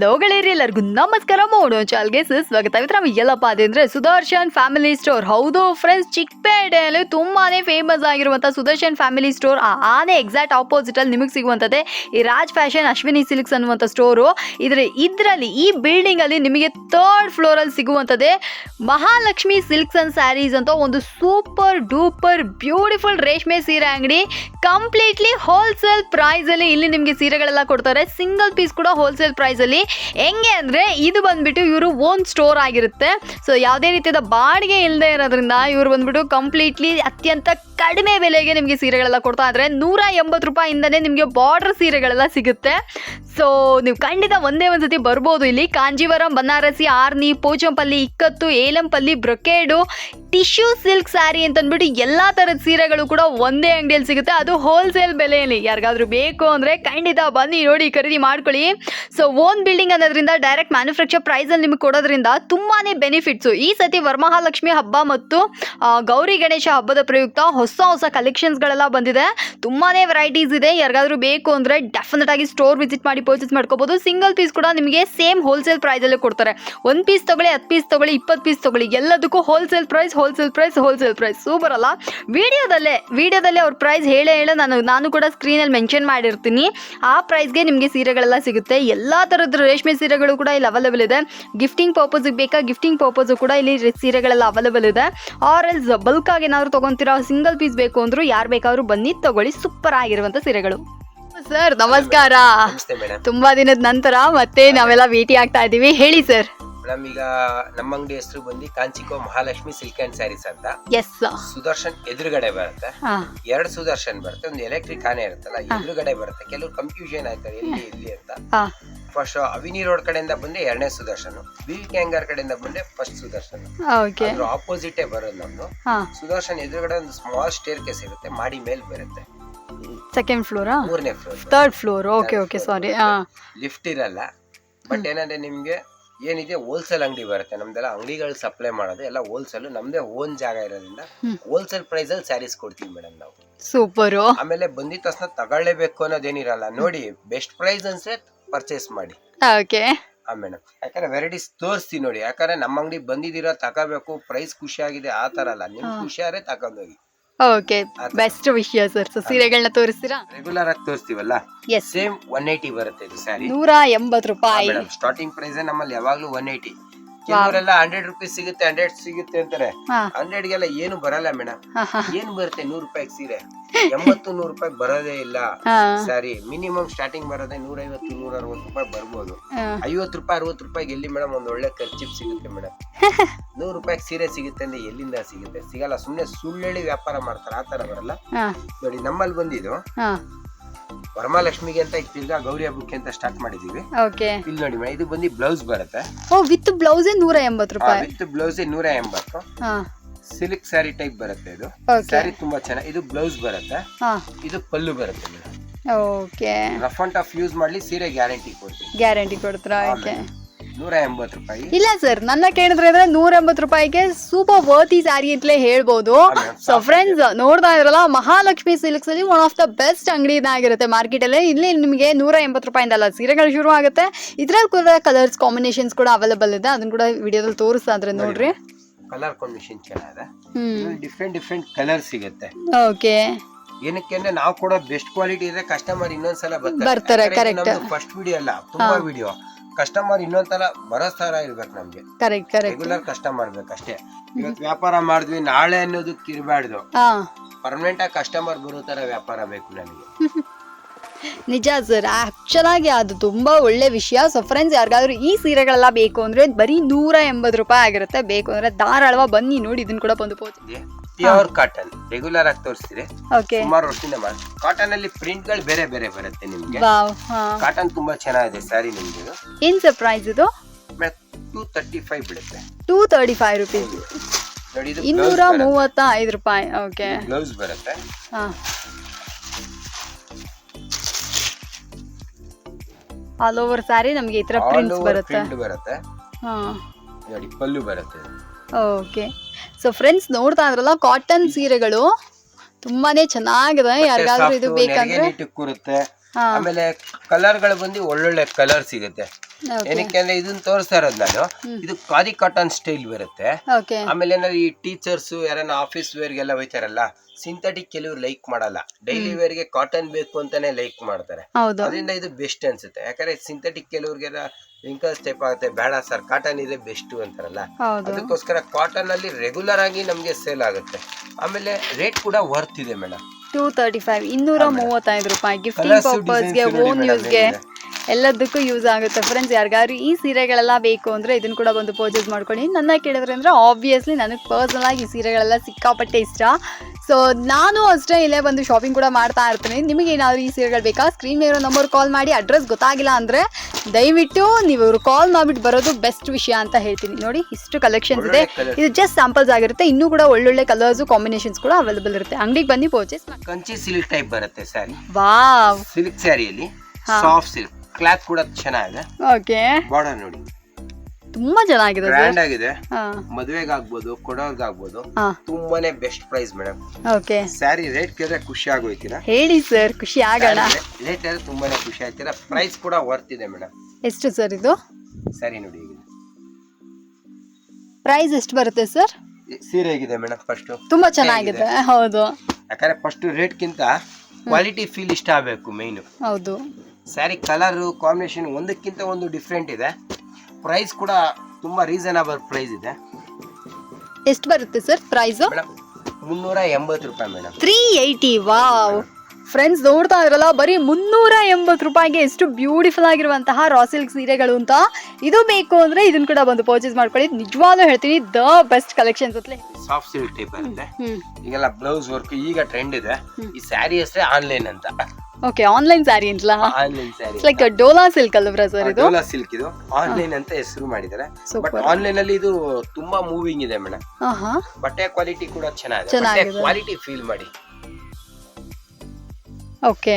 ಲೋಗಳೇರಿ ಎಲ್ಲರಿಗೂ ನಮಸ್ಕಾರ. ಮೋಡೋ ಚಾಲ್ಗೆ ಸ್ವಾಗತ ನಾವು ಎಲ್ಲಪ್ಪ ಅದೇ ಅಂದರೆ ಸುದರ್ಶನ್ ಫ್ಯಾಮಿಲಿ ಸ್ಟೋರ್. ಹೌದು ಫ್ರೆಂಡ್ಸ್ ಚಿಕ್ಕಪೇಟೆಯಲ್ಲಿ ತುಂಬಾನೇ ಫೇಮಸ್ ಆಗಿರುವಂಥ ಸುದರ್ಶನ್ ಫ್ಯಾಮಿಲಿ ಸ್ಟೋರ್. ಆನೆ ಎಕ್ಸಾಕ್ಟ್ ಆಪೋಸಿಟಲ್ಲಿ ನಿಮಗೆ ಸಿಗುವಂಥದ್ದೇ ಈ ರಾಜ್ ಫ್ಯಾಷನ್, ಅಶ್ವಿನಿ ಸಿಲ್ಕ್ಸ್ ಅನ್ನುವಂಥ ಸ್ಟೋರು. ಇದ್ರ ಇದರಲ್ಲಿ ಈ ಬಿಲ್ಡಿಂಗ್ ಅಲ್ಲಿ ನಿಮಗೆ ಥರ್ಡ್ ಫ್ಲೋರ್ ಅಲ್ಲಿ ಸಿಗುವಂಥದ್ದೇ ಮಹಾಲಕ್ಷ್ಮಿ ಸಿಲ್ಕ್ಸ್ ಅಂಡ್ ಸ್ಯಾರೀಸ್ ಅಂತ ಒಂದು ಸೂಪರ್ ಡೂಪರ್ ಬ್ಯೂಟಿಫುಲ್ ರೇಷ್ಮೆ ಸೀರೆ ಅಂಗಡಿ. ಕಂಪ್ಲೀಟ್ಲಿ ಹೋಲ್ಸೇಲ್ ಪ್ರೈಸ್ ಅಲ್ಲಿ ಇಲ್ಲಿ ನಿಮಗೆ ಸೀರೆಗಳೆಲ್ಲ ಕೊಡ್ತಾರೆ. ಸಿಂಗಲ್ ಪೀಸ್ ಕೂಡ ಹೋಲ್ಸೇಲ್ ಪ್ರೈಸಲ್ಲಿ ಹೆಂಗೆ ಅಂದರೆ ಇದು ಬಂದ್ಬಿಟ್ಟು ಇವರು ಓನ್ ಸ್ಟೋರ್ ಆಗಿರುತ್ತೆ. ಸೊ ಯಾವುದೇ ರೀತಿಯಾದ ಬಾಡಿಗೆ ಇಲ್ಲದೆ ಇರೋದ್ರಿಂದ ಇವರು ಬಂದ್ಬಿಟ್ಟು ಕಂಪ್ಲೀಟ್ಲಿ ಅತ್ಯಂತ ಕಡಿಮೆ ಬೆಲೆಗೆ ನಿಮಗೆ ಸೀರೆಗಳೆಲ್ಲ ಕೊಡ್ತಾ ಇದ್ದಾರೆ ನೂರ ಎಂಬತ್ತು ರೂಪಾಯಿಂದನೇ ನಿಮಗೆ ಬಾರ್ಡರ್ ಸೀರೆಗಳೆಲ್ಲ ಸಿಗುತ್ತೆ. ಸೊ ನೀವು ಖಂಡಿತ ಒಂದೇ ಒಂದು ಸತಿ ಬರ್ಬೋದು ಇಲ್ಲಿ. Kanjeevaram, Banarasi, Arni Pochampalli Ikkat, Elampalli, brocade tissue silk saree ಅಂತ ಅಂದ್ಬಿಟ್ಟು ಎಲ್ಲ ಥರದ ಸೀರೆಗಳು ಕೂಡ ಒಂದೇ ಅಂಗಡಿಯಲ್ಲಿ ಸಿಗುತ್ತೆ. ಅದು ಹೋಲ್ಸೇಲ್ ಬೆಲೆಯಲ್ಲಿ. ಯಾರಿಗಾದ್ರೂ ಬೇಕು ಅಂದರೆ ಖಂಡಿತ ಬನ್ನಿ, ನೋಡಿ, ಖರೀದಿ ಮಾಡ್ಕೊಳ್ಳಿ. ಸೊ ಓನ್ ಬಿಲ್ಡಿಂಗ್ ಅನ್ನೋದ್ರಿಂದ ಡೈರೆಕ್ಟ್ ಮ್ಯಾನುಫ್ಯಾಕ್ಚರ್ ಪ್ರೈಸಲ್ಲಿ ನಿಮಗೆ ಕೊಡೋದ್ರಿಂದ ತುಂಬಾ ಬೆನಿಫಿಟ್ಸು ಈ ಸತಿ ವರಮಹಾಲಕ್ಷ್ಮಿ ಹಬ್ಬ ಮತ್ತು ಗೌರಿ ಗಣೇಶ ಹಬ್ಬದ ಪ್ರಯುಕ್ತ ಹೊಸ ಹೊಸ ಕಲೆಕ್ಷನ್ಸ್ಗಳೆಲ್ಲ ಬಂದಿದೆ. ತುಂಬಾ ವೆರೈಟೀಸ್ ಇದೆ. ಯಾರಿಗಾದ್ರೂ ಬೇಕು ಅಂದರೆ ಡೆಫಿನೆಟ್ ಆಗಿ ಸ್ಟೋರ್ ವಿಸಿಟ್ ಮಾಡಿ ಪರ್ಚೇಸ್ ಮಾಡ್ಕೋಬೋದು. ಸಿಂಗಲ್ ಪೀಸ್ ಕೂಡ ನಿಮಗೆ ಸೇಮ್ ಹೋಲ್ಸೇಲ್ ಪ್ರೈಸಲ್ಲೇ ಕೊಡ್ತಾರೆ. ಒಂದು ಪೀಸ್ ತಗೊಳ್ಳಿ, ಹತ್ತು ಪೀಸ್ ತಗೊಳ್ಳಿ, ಇಪ್ಪತ್ತು ಪೀಸ್ ತಗೊಳ್ಳಿ, ಎಲ್ಲದಕ್ಕೂ wholesale price wholesale price wholesale price super ಅಲ್ಲ? ವಿಡಿಯೋದಲ್ಲೇ ವಿಡಿಯೋದಲ್ಲೇ ಅವ್ರ ಪ್ರೈಸ್ ಹೇಳೇ ಹೇಳೋ ನಾನು ನಾನು ಕೂಡ ಸ್ಕ್ರೀನಲ್ಲಿ ಮೆನ್ಷನ್ ಮಾಡಿರ್ತೀನಿ. ಆ ಪ್ರೈಸ್ಗೆ ನಿಮಗೆ ಸೀರೆಗಳೆಲ್ಲ ಸಿಗುತ್ತೆ. ಎಲ್ಲ ಥರದ ರೇಷ್ಮೆ ಸೀರೆಗಳು ಕೂಡ ಇಲ್ಲಿ ಅವೈಲೇಬಲ್ ಇದೆ. ಗಿಫ್ಟಿಂಗ್ ಪರ್ಪಸ್ಗೆ ಬೇಕಾ? ಗಿಫ್ಟಿಂಗ್ ಪರ್ಪಸು ಕೂಡ ಇಲ್ಲಿ ಸೀರೆಗಳೆಲ್ಲ ಅವೈಲೇಬಲ್ ಇದೆ. ಆರ್ ಎಲ್ಸ್ ಬಲ್ಕಾಗಿ ಏನಾದ್ರು ತೊಗೊತೀರಾ? ಸಿಂಗಲ್ ಪೀಸ್ ಬೇಕು ಅಂದರೂ ಯಾರು ಬೇಕಾದ್ರೂ ಬನ್ನಿ ತಗೊಳ್ಳಿ. ಸೂಪರ್ ಆಗಿರುವಂಥ ಸೀರೆಗಳು. ಸರ್ ನಮಸ್ಕಾರ. ತುಂಬಾ ದಿನದ ನಂತರ ಮತ್ತೆ ನಾವೆಲ್ಲ ಭೇಟಿ ಆಗ್ತಾ ಇದ್ದೀವಿ. ಹೇಳಿ ಸರ್ ಮೇಡಮ್ ಈಗ ನಮ್ಮ ಅಂಗಡಿ ಹೆಸರು ಬಂದು ಕಾಂಚಿಕೋ ಮಹಾಲಕ್ಷ್ಮಿ ಸಿಲ್ಕ್ ಅಂಡ್ ಸ್ಯಾರೀಸ್ ಅಂತ. ಎಸ್ ಸುದರ್ಶನ್ ಎದುರುಗಡೆ ಬರುತ್ತೆ. ಎರಡು ಸುದರ್ಶನ್ ಬರುತ್ತೆ ಒಂದು ಎಲೆಕ್ಟ್ರಿಕ್ ಆನೆ ಇರುತ್ತಲ್ಲ ಎದುರುಗಡೆ ಬರುತ್ತೆ. ಕೆಲವರು ಕನ್ಫ್ಯೂಷನ್ ಆಯ್ತಾರೆ ಎಲ್ಲಿ ಇಲ್ಲಿ ಅಂತ. ಫಸ್ಟ್ ಅವಿನಿ ರೋಡ್ ಕಡೆಯಿಂದ ಬಂದ್ರೆ ಎರಡನೇ ಸುದರ್ಶನ್ ಬಿ ಕ್ಯಾಂಗರ್ ಕಡೆಯಿಂದ ಬಂದ್ರೆ ಫಸ್ಟ್ ಸುದರ್ಶನ್. ಅದ್ರ ಆಪೋಸಿಟೇ ಬರೋದು ನಮ್ದು. ಸುದರ್ಶನ್ ಎದುರುಗಡೆ ಒಂದು ಸ್ಮಾಲ್ ಸ್ಟೇರ್ ಕೇಸ್ ಇರುತ್ತೆ ಮಾಡಿ ಮೇಲ್ ಬರುತ್ತೆ. ಸೆಕೆಂಡ್ ಫ್ಲೋರಾ ಮೂರನೇ floor third floor okay okay sorry lift ಇರಲ್ಲ. ಬಟ್ ಏನಂದ್ರೆ ನಿಮ್ಗೆ ಏನಿದೆ ಹೋಲ್ಸೇಲ್ ಅಂಗಡಿ ಬರುತ್ತೆ. ನಮ್ದೆಲ್ಲ ಅಂಗಡಿಗಳು ಸಪ್ಲೈ ಮಾಡೋದು. ಎಲ್ಲ ಹೋಲ್ಸೇಲ್ ನಮ್ದೇ ಓನ್ ಜಾಗ ಇರೋದ್ರಿಂದ. ಹೋಲ್ಸೇಲ್ ಪ್ರೈಸ್ ಅಲ್ಲಿ ಸ್ಯಾರೀಸ್ ಕೊಡ್ತೀವಿ ಮೇಡಮ್ ನಾವು. ಸೂಪರ್ ಆಮೇಲೆ ಬಂದಿದ ತಕ್ಷಣ ತಗೊಳ್ಳೇಬೇಕು ಅನ್ನೋದೇನಿರಲ್ಲ ನೋಡಿ ಬೆಸ್ಟ್ ಪ್ರೈಸ್ ಅನ್ಸೆ ಪರ್ಚೇಸ್ ಮಾಡಿ. ಓಕೆ ಆ ಮೇಡಮ್ ಯಾಕಂದ್ರೆ ವೆರೈಟೀಸ್ ತೋರಿಸ್ತೀನಿ ನೋಡಿ. ಯಾಕಂದ್ರೆ ನಮ್ಮ ಅಂಗಡಿ ಬಂದಿದ್ದೀರಾ ತಗೋಬೇಕು ಪ್ರೈಸ್ ಖುಷಿ ಆಗಿದೆ ಆ ತರ ಅಲ್ಲ. ನಿಮ್ ಖುಷಿಯಾರೆ ತಗೊಂಡೋಗಿ. ಓಕೆ ಬೆಸ್ಟ್ ವಿಷಯ ಸರ್ ಸೊ ಸೀರೆಗಳನ್ನ ತೋರಿಸ್ತೀರಾ? ರೆಗ್ಯುಲರ್ ಆಗಿ ತೋರಿಸ್ತೀವಲ್ಲ? ಎಸ್ ಸೇಮ್ ಒನ್ ಏಯ್ಟಿ ಬರುತ್ತೆ ಇದು ಸ್ಯಾರಿ ನೂರ ಎಂಬತ್ತು ರೂಪಾಯಿ. ಸ್ಟಾರ್ಟಿಂಗ್ ಪ್ರೈಸ್ ನಮ್ಮಲ್ಲಿ ಯಾವಾಗ್ಲೂ ಒನ್ ಏಯ್ಟಿ ಕೆಲವರೆಲ್ಲ ಹಂಡ್ರೆಡ್ ರುಪೀಸ್ ಸಿಗುತ್ತೆ ಹಂಡ್ರೆಡ್ ಸಿಗುತ್ತೆ ಅಂತಾರೆ. ಹಂಡ್ರೆಡ್ ಗೆಲ್ಲ ಏನು ಬರಲ್ಲ ಮೇಡಮ್ ಏನ್ ಬರುತ್ತೆ ನೂರ್ ರೂಪಾಯಿ ಸೀರೆ? ಎಂಬತ್ತು ನೂರು ರೂಪಾಯಿ ಬರೋದೇ ಇಲ್ಲ. ಸರಿ ಮಿನಿಮಮ್ ಸ್ಟಾರ್ಟಿಂಗ್ ಬರೋದೇ ನೂರ ಐವತ್ತು ನೂರ ಅರವತ್ತು ರೂಪಾಯಿ ಬರ್ಬೋದು. ಐವತ್ ಐವತ್ತು ರೂಪಾಯಿ ಅರವತ್ತು ರೂಪಾಯಿಗೆ ಎಲ್ಲಿ ಮೇಡಮ್ ಒಂದ್ ಒಳ್ಳೆ ಖರ್ಚಿಪ್ ಸಿಗುತ್ತೆ ಮೇಡಮ್ ನೂರು ರೂಪಾಯಿಗೆ ಸೀರೆ ಸಿಗುತ್ತೆ ಅಂದ್ರೆ ಎಲ್ಲಿಂದ ಸಿಗುತ್ತೆ? ಸಿಗಲ್ಲ ಸುಮ್ನೆ ಸುಳ್ಳು ವ್ಯಾಪಾರ ಮಾಡ್ತಾರೆ ಆತರ ತರ ಬರಲ್ಲ. ನೋಡಿ ನಮ್ಮಲ್ಲಿ ಬಂದಿದ್ದು ವರಮಹಾಲಕ್ಷ್ಮಿಗೆ ಅಂತ ಈಗ ತಿರ್ಗಾ ಗೌರಿ ಹಬ್ಬಕ್ಕೆ ಅಂತ ಸ್ಟಾರ್ಟ್ ಮಾಡಿದೀವಿ. ಓಕೆ ಇಲ್ಲಿ ನೋಡಿ ಮೇಡಮ್ ಇದು ಬಂದು ಬ್ಲೌಸ್ ಬರುತ್ತೆ. ಓ ವಿತ್ ಬ್ಲೌಸ್ ನೂರ ಎಂಬತ್ತು ರೂಪಾಯಿ. ವಿತ್ ಬ್ಲೌಸ್ ನೂರ ಎಂಬತ್ತು. ಹಾ. ಸಿಲ್ಕ್ ಸ್ಯಾರಿ ಟೈಪ್ ಬರುತ್ತೆ ಇದು. ಸಾರಿ ಸ್ಯಾರಿ ತುಂಬಾ ಚೆನ್ನಾಗಿ ಇದು ಬ್ಲೌಸ್ ಬರುತ್ತೆ. ಹಾ. ಇದು ಪಲ್ಲು ಬರುತ್ತೆ madam. Okay rough and tough use ಮಾಡ್ಲಿ ಸೀರೆ ಗ್ಯಾರಂಟಿ ಕೊಡ್ತೀವಿ ಗ್ಯಾರಂಟಿ ಕೊಡ್ತೀರಾ? ಓಕೆ ನೂರ ಎಂಬತ್ತು ರೂಪಾಯಿ. ಇಲ್ಲ ಸರ್ ನನ್ನ ಕೇಳಿದ್ರೆ ಅಂದ್ರೆ ನೂರ ಎಂಬತ್ತು ರೂಪಾಯಿಗೆ ಸೂಪರ್ ವರ್ತಿ ಸ್ಯಾರಿ ಅಂತಲೇ ಹೇಳ್ಬೋದು. ಸೊ ಫ್ರೆಂಡ್ಸ್ ನೋಡ್ತಾ ಇದ್ರಲ್ಲ ಮಹಾಲಕ್ಷ್ಮಿ ಸಿಲ್ಕ್ಸ್ ಅಲ್ಲಿ ಒನ್ ಆಫ್ ದ ಬೆಸ್ಟ್ ಅಂಗಡಿ ಆಗಿರುತ್ತೆ ಮಾರ್ಕೆಟ್ ಅಲ್ಲಿ. ಇಲ್ಲಿ ನಿಮಗೆ ನೂರ ಎಂಬತ್ತು ರೂಪಾಯಿಂದ ಅಲ್ಲ ಸೀರೆಗಳು ಶುರು ಆಗುತ್ತೆ. ಇದ್ರಲ್ಲಿ ಕೂಡ ಕಲರ್ಸ್ ಕಾಂಬಿನೇಷನ್ಸ್ ಕೂಡ ಅವೈಲೇಬಲ್ ಇದೆ. ಅದನ್ನ ಕೂಡ ವಿಡಿಯೋದಲ್ಲಿ ತೋರಿಸ್ತಾ ಅಂದ್ರೆ ನೋಡ್ರಿ. ಕಲರ್ ಕಾಂಬಿನೇಷನ್ ಚೆನ್ನಾಗಿದೆ. ಡಿಫ್ರೆಂಟ್ ಡಿಫ್ರೆಂಟ್ ಕಲರ್ ಸಿಗುತ್ತೆ. ಓಕೆ ಏನಕ್ಕೆ ಅಂದ್ರೆ ನಾವು ಕೂಡ ಬೆಸ್ಟ್ ಕ್ವಾಲಿಟಿ ಇದ್ರೆ ಕಸ್ಟಮರ್ ಇನ್ನೊಂದ್ಸಲ ಬರ್ತಾರೆ, correct. ಫಸ್ಟ್ ವಿಡಿಯೋ ಅಲ್ಲ ತುಂಬಾ ವಿಡಿಯೋ ಕಸ್ಟಮರ್ ಇನ್ನೊಂದ್ಸಲ ಬರೋ ಸ್ಥಳ ಇರ್ಬೇಕು ನಮ್ಗೆ. ಕರೆಕ್ಟ್ ಕರೆಕ್ಟ್ ರೆಗ್ಯುಲರ್ ಕಸ್ಟಮರ್ ಬೇಕಷ್ಟೇ. ಇವತ್ತು ವ್ಯಾಪಾರ ಮಾಡಿದ್ವಿ ನಾಳೆ ಅನ್ನೋದಕ್ಕೆ ಇರಬಾರ್ದು ಹಾ. ಪರ್ಮನೆಂಟ್ ಆಗಿ ಕಸ್ಟಮರ್ ಬರೋ ತರ ವ್ಯಾಪಾರ ಬೇಕು ನನಗೆ ನಿಜ ಸರ್ ಆ್ಯಕ್ಚುಲಾಗಿ ಅದು ತುಂಬ ಒಳ್ಳೆ ವಿಷಯ. ಸೊ ಫ್ರೆಂಡ್ಸ್ ಯಾರಿಗಾದ್ರೂ ಈ ಸೀರೆಗಳೆಲ್ಲ ಬೇಕು ಅಂದರೆ ಬರೀ ನೂರ ಎಂಬತ್ತು ರೂಪಾಯಿ ಆಗಿರುತ್ತೆ. ಬೇಕು ಅಂದರೆ ಧಾರಾಳವ ಬನ್ನಿ ನೋಡಿ ಇದನ್ನ ಕೂಡ ಬಂದು ಪ್ಯೂರ್ ಕಾಟನ್ ರೆಗ್ಯುಲರ್ ಆಗಿ ತೋರಿಸ್ತೀರಿ ಓಕೆ ಸುಮಾರು ವರ್ಷದಿಂದ ಮಾಡಿ ಕಾಟನ್ ಅಲ್ಲಿ ಪ್ರಿಂಟ್ಗಳು ಬೇರೆ ಬೇರೆ ಬರುತ್ತೆ ನಿಮ್ಗೆ. ವಾವ್ ಹಾಂ. ಕಾಟನ್ ತುಂಬಾ ಚೆನ್ನಾಗಿದೆ ಸ್ಯಾರಿ ನಿಮ್ಗೆ ಏನ್ ಸರ್ಪ್ರೈಸ್ ಸರ್ ಪ್ರೈಸ್ ಇದು? ಟೂ ತರ್ಟಿ ಫೈವ್ ಬೀಳುತ್ತೆ ಟೂ ತರ್ಟಿ ಫೈವ್ ರುಪೀಸ್ ನೋಡಿ ಇದು ಇನ್ನೂರ ಮೂವತ್ತ ಐದು ರೂಪಾಯಿ ಓಕೆ ಬ್ಲೌಸ್ ಬರುತ್ತೆ. ಹಾಂ. ಆಲ್ ಓವರ್ ಸ್ಯಾರಿ ನಮಗೆ ಈ ಥರ ಆಲ್ ಪ್ರಿಂಟ್ಸ್ ಬರುತ್ತೆ. ಬರುತ್ತೆ. ಹಾಂ. ನೋಡಿ ಪಲ್ಲು ಬರುತ್ತೆ. ಓಕೆ ಸೊ ಫ್ರೆಂಡ್ಸ್ ನೋಡ್ತಾ ಇದ್ರಲ್ಲ ಕಾಟನ್ ಸೀರೆಗಳು ತುಂಬಾನೇ ಚೆನ್ನಾಗಿದೆ. ಯಾರಿಗಾದ್ರೂ ಇದು ಬೇಕಂದ್ರೆ ಕೂರುತ್ತೆ. ಆಮೇಲೆ ಕಲರ್ಗಳು ಬಂದು ಒಳ್ಳೊಳ್ಳೆ ಕಲರ್ ಸಿಗುತ್ತೆ. ಏನಕ್ಕೆ ಅಂದ್ರೆ ಇದನ್ನ ತೋರಿಸ್ತಾ ಇರೋದು ನಾನು. ಇದು ಖಾದಿ ಕಾಟನ್ ಸ್ಟೈಲ್ ಬರುತ್ತೆ. ಆಮೇಲೆ ಏನಾದ್ರು ಈ ಟೀಚರ್ಸ್ ಯಾರನ್ನ ಆಫೀಸ್ ವೇರ್ಗೆಲ್ಲ ಹೋಯ್ತಾರಲ್ಲ ಸಿಂಥೆಟಿಕ್ ಕೆಲವರು ಲೈಕ್ ಮಾಡಲ್ಲ. ಡೈಲಿ ವೇರ್ಗೆ ಕಾಟನ್ ಬೇಕು ಅಂತಾನೆ ಲೈಕ್ ಮಾಡ್ತಾರೆ. ಅದರಿಂದ ಇದು ಬೆಸ್ಟ್ ಅನ್ಸುತ್ತೆ. ಯಾಕಂದ್ರೆ ಸಿಂಥೆಟಿಕ್ ಕೆಲವ್ರಿಗೆಲ್ಲ ರಿಂಕಲ್ಸ್ ಟೈಪ್ ಆಗುತ್ತೆ. ಬೇಡ ಸರ್ ಕಾಟನ್ ಇದೆ ಬೆಸ್ಟ್ ಅಂತಾರಲ್ಲ? ಅದಕ್ಕೋಸ್ಕರ ಕಾಟನ್ ಅಲ್ಲಿ ರೆಗ್ಯುಲರ್ ಆಗಿ ನಮಗೆ ಸೇಲ್ ಆಗುತ್ತೆ. ಆಮೇಲೆ ರೇಟ್ ಕೂಡ ವರ್ತ್ ಇದೆ ಮೇಡಮ್ ಟೂ ತರ್ಟಿ ಫೈವ್ ಇನ್ನೂರ ಮೂವತ್ತೈದು ರೂಪಾಯಿ ಗಿಫ್ಟಿಂಗ್ ಪರ್ಪಸ್ಗೆ ಓನ್ ಯೂಸ್ಗೆ ಎಲ್ಲದಕ್ಕೂ ಯೂಸ್ ಆಗುತ್ತೆ. ಫ್ರೆಂಡ್ಸ್ ಯಾರಿಗಾದ್ರು ಈ ಸೀರೆಗಳೆಲ್ಲ ಬೇಕು ಅಂದರೆ ಇದನ್ನು ಕೂಡ ಬಂದು ಪರ್ಚೇಸ್ ಮಾಡ್ಕೊಳ್ಳಿ. ನನ್ನ ಕೇಳಿದ್ರೆ ಅಂದರೆ ಆಬ್ವಿಯಸ್ಲಿ ನನಗೆ ಪರ್ಸನಲ್ ಆಗಿ ಈ ಸೀರೆಗಳೆಲ್ಲ ಸಿಕ್ಕಾಪಟ್ಟೆ ಇಷ್ಟ. ಸೊ ನಾನು ಅಷ್ಟೇ ಇಲ್ಲೇ ಬಂದು ಶಾಪಿಂಗ್ ಕೂಡ ಮಾಡ್ತಾ ಇರ್ತೀನಿ. ನಿಮಗೆ ಏನಾದರೂ ಈ ಸೀರೆಗಳು ಬೇಕಾ? ಸ್ಕ್ರೀನ್ ಮೇಲೆ ನಂಬರ್ ಕಾಲ್ ಮಾಡಿ. ಅಡ್ರೆಸ್ ಗೊತ್ತಾಗಿಲ್ಲ ಅಂದರೆ ದಯವಿಟ್ಟು ನೀವು ಇವರು ಕಾಲ್ ಮಾಡಿಬಿಟ್ಟು ಬರೋದು ಬೆಸ್ಟ್ ವಿಷಯ ಅಂತ ಹೇಳ್ತೀನಿ. ನೋಡಿ ಇಷ್ಟು ಕಲೆಕ್ಷನ್ಸ್ ಇದೆ. ಇದು ಜಸ್ಟ್ ಸ್ಯಾಂಪಲ್ಸ್ ಆಗಿರುತ್ತೆ. ಇನ್ನೂ ಕೂಡ ಒಳ್ಳೊಳ್ಳೆ ಕಲರ್ಸು ಕಾಂಬಿನೇಷನ್ಸ್ ಕೂಡ ಅವೈಲೇಬಲ್ ಇರುತ್ತೆ. ಅಂಗಡಿಗೆ ಬನ್ನಿ ಪರ್ಚೇಸ್ ಮಾಡಿ. ಕಂಚಿ ಸಿಲ್ಕ್ ಟೈಪ್ ಬರುತ್ತೆ ಸ್ಯಾರಿ ವಾವ್. ಸಿಲ್ಕ್ ಸ್ಯಾರಿಯಲ್ಲಿ ಹಾ. ಸಾಫ್ಟ್ ಸಿಲ್ಕ್ ಕ್ಲಾತ್ ಕೂಡ ಚೆನ್ನಾಗಿದೆ. ಓಕೆ. ಬಾರ್ಡರ್ ನೋಡಿ. ತುಂಬಾ ಚೆನ್ನಾಗಿದೆ ಸರ್ ಗ್ರ್ಯಾಂಡ್ ಆಗಿದೆ. ಹಾ. ಮದುವೆಗೆ ಆಗ್ಬೋದು ಕೊಡೋರ್ಗೆ ಆಗ್ಬೋದು. ಹಾ. ತುಂಬಾನೇ best price madam okay. Saree rate ಕೇಳಿದ್ರೆ ಖುಷಿ ಆಗೋಯ್ತೀರಾ? ಹೇಳಿ ಸರ್ ಖುಷಿ ಆಗೋಣ. ರೇಟ್ ಆದ್ರೆ ತುಂಬಾನೇ ಖುಷಿ ಆಯ್ತೀರಾ? ಪ್ರೈಸ್ ಕೂಡ ವರ್ತ್ ಇದೆ ಮೇಡಮ್ ಎಷ್ಟು ಸರ್ ಇದು? ಸರಿ ನೋಡಿ ಈಗ. ಪ್ರೈಸ್ ಎಷ್ಟು ಬರುತ್ತೆ ಸರ್ ಸೀರೆ ಹೇಗಿದೆ ಮೇಡಮ್ ಫಸ್ಟ್ ತುಂಬಾ ಚೆನ್ನಾಗಿದೆ. ಹೌದು. ಯಾಕಂದ್ರೆ ಫಸ್ಟ್ ರೇಟ್ಗಿಂತ ಕ್ವಾಲಿಟಿ ಫೀಲ್ ಇಷ್ಟ ಆಗಬೇಕು ಮೇಯ್ನು ಹೌದು. ಸ್ಯಾರಿ ಕಲರು ಕಾಂಬಿನೇಷನ್ ಒಂದಕ್ಕಿಂತ ಒಂದು ಡಿಫ್ರೆಂಟ್ ಇದೆ. ಪ್ರೈಸ್ ಕೂಡ ತುಂಬಾ ರೀಸನಬಲ್ ಪ್ರೈಸ್ ಇದೆ. ಎಷ್ಟು ಬರುತ್ತೆ ಸರ್ ಪ್ರೈಸ್ ಮೇಡಮ್ ಮುನ್ನೂರ ಎಂಬತ್ತು ರೂಪಾಯಿ madam three eighty wow friends ನೋಡ್ತಾ ಇದ್ರಲ್ಲ ಬರೀ ಮುನ್ನೂರ ಎಂಬತ್ತು ರೂಪಾಯಿಗೆ ಎಷ್ಟು ಬ್ಯೂಟಿಫುಲ್ ಆಗಿರುವಂತಹ ರಾ ಸಿಲ್ಕ್ ಸೀರೆಗಳು ಅಂತ. ಇದು ಬೇಕು ಅಂದ್ರೆ ಇದನ್ನ ಕೂಡ ಬಂದು ಪರ್ಚೇಸ್ ಮಾಡ್ಕೊಳ್ಳಿ. ನಿಜವಾಗ್ಲೂ ಹೇಳ್ತೀನಿ ದ ಬೆಸ್ಟ್ ಕಲೆಕ್ಷನ್ಸ್ ಅಂತಲೇ. ಸಾಫ್ಟ್ ಸಿಲ್ಕ್ ಟೈಪ್ ಇರುತ್ತೆ ಈಗೆಲ್ಲ ಬ್ಲೌಸ್ ವರ್ಕ್ ಈಗ ಟ್ರೆಂಡ್ ಇದೆ. ಈ ಸ್ಯಾರಿ ಅಷ್ಟೇ ಆನ್ಲೈನ್ ಅಂತ. Okay online saree ಅಂತಲಾ online saree like Dola silk ಅಲ್ವಾ ಸರ್ ಇದು? ಡೋಲಾ ಸಿಲ್ಕ್ ಇದು. ಆನ್ಲೈನ್ ಅಂತ ಹೆಸರು ಮಾಡಿದ್ದಾರೆ. ಬಟ್ ಆನ್ಲೈನ್ ಅಲ್ಲಿ ಇದು ತುಂಬಾ ಮೂವಿಂಗ್ ಇದೆ ಮೇಡಮ್ ಬಟ್ಟೆ ಕ್ವಾಲಿಟಿ ಕೂಡ ಚೆನ್ನಾಗಿದೆ. ಬಟ್ಟೆ ಚೆನ್ನಾಗಿದೆ. ಕ್ವಾಲಿಟಿ ಫೀಲ್ ಮಾಡಿ. ಓಕೆ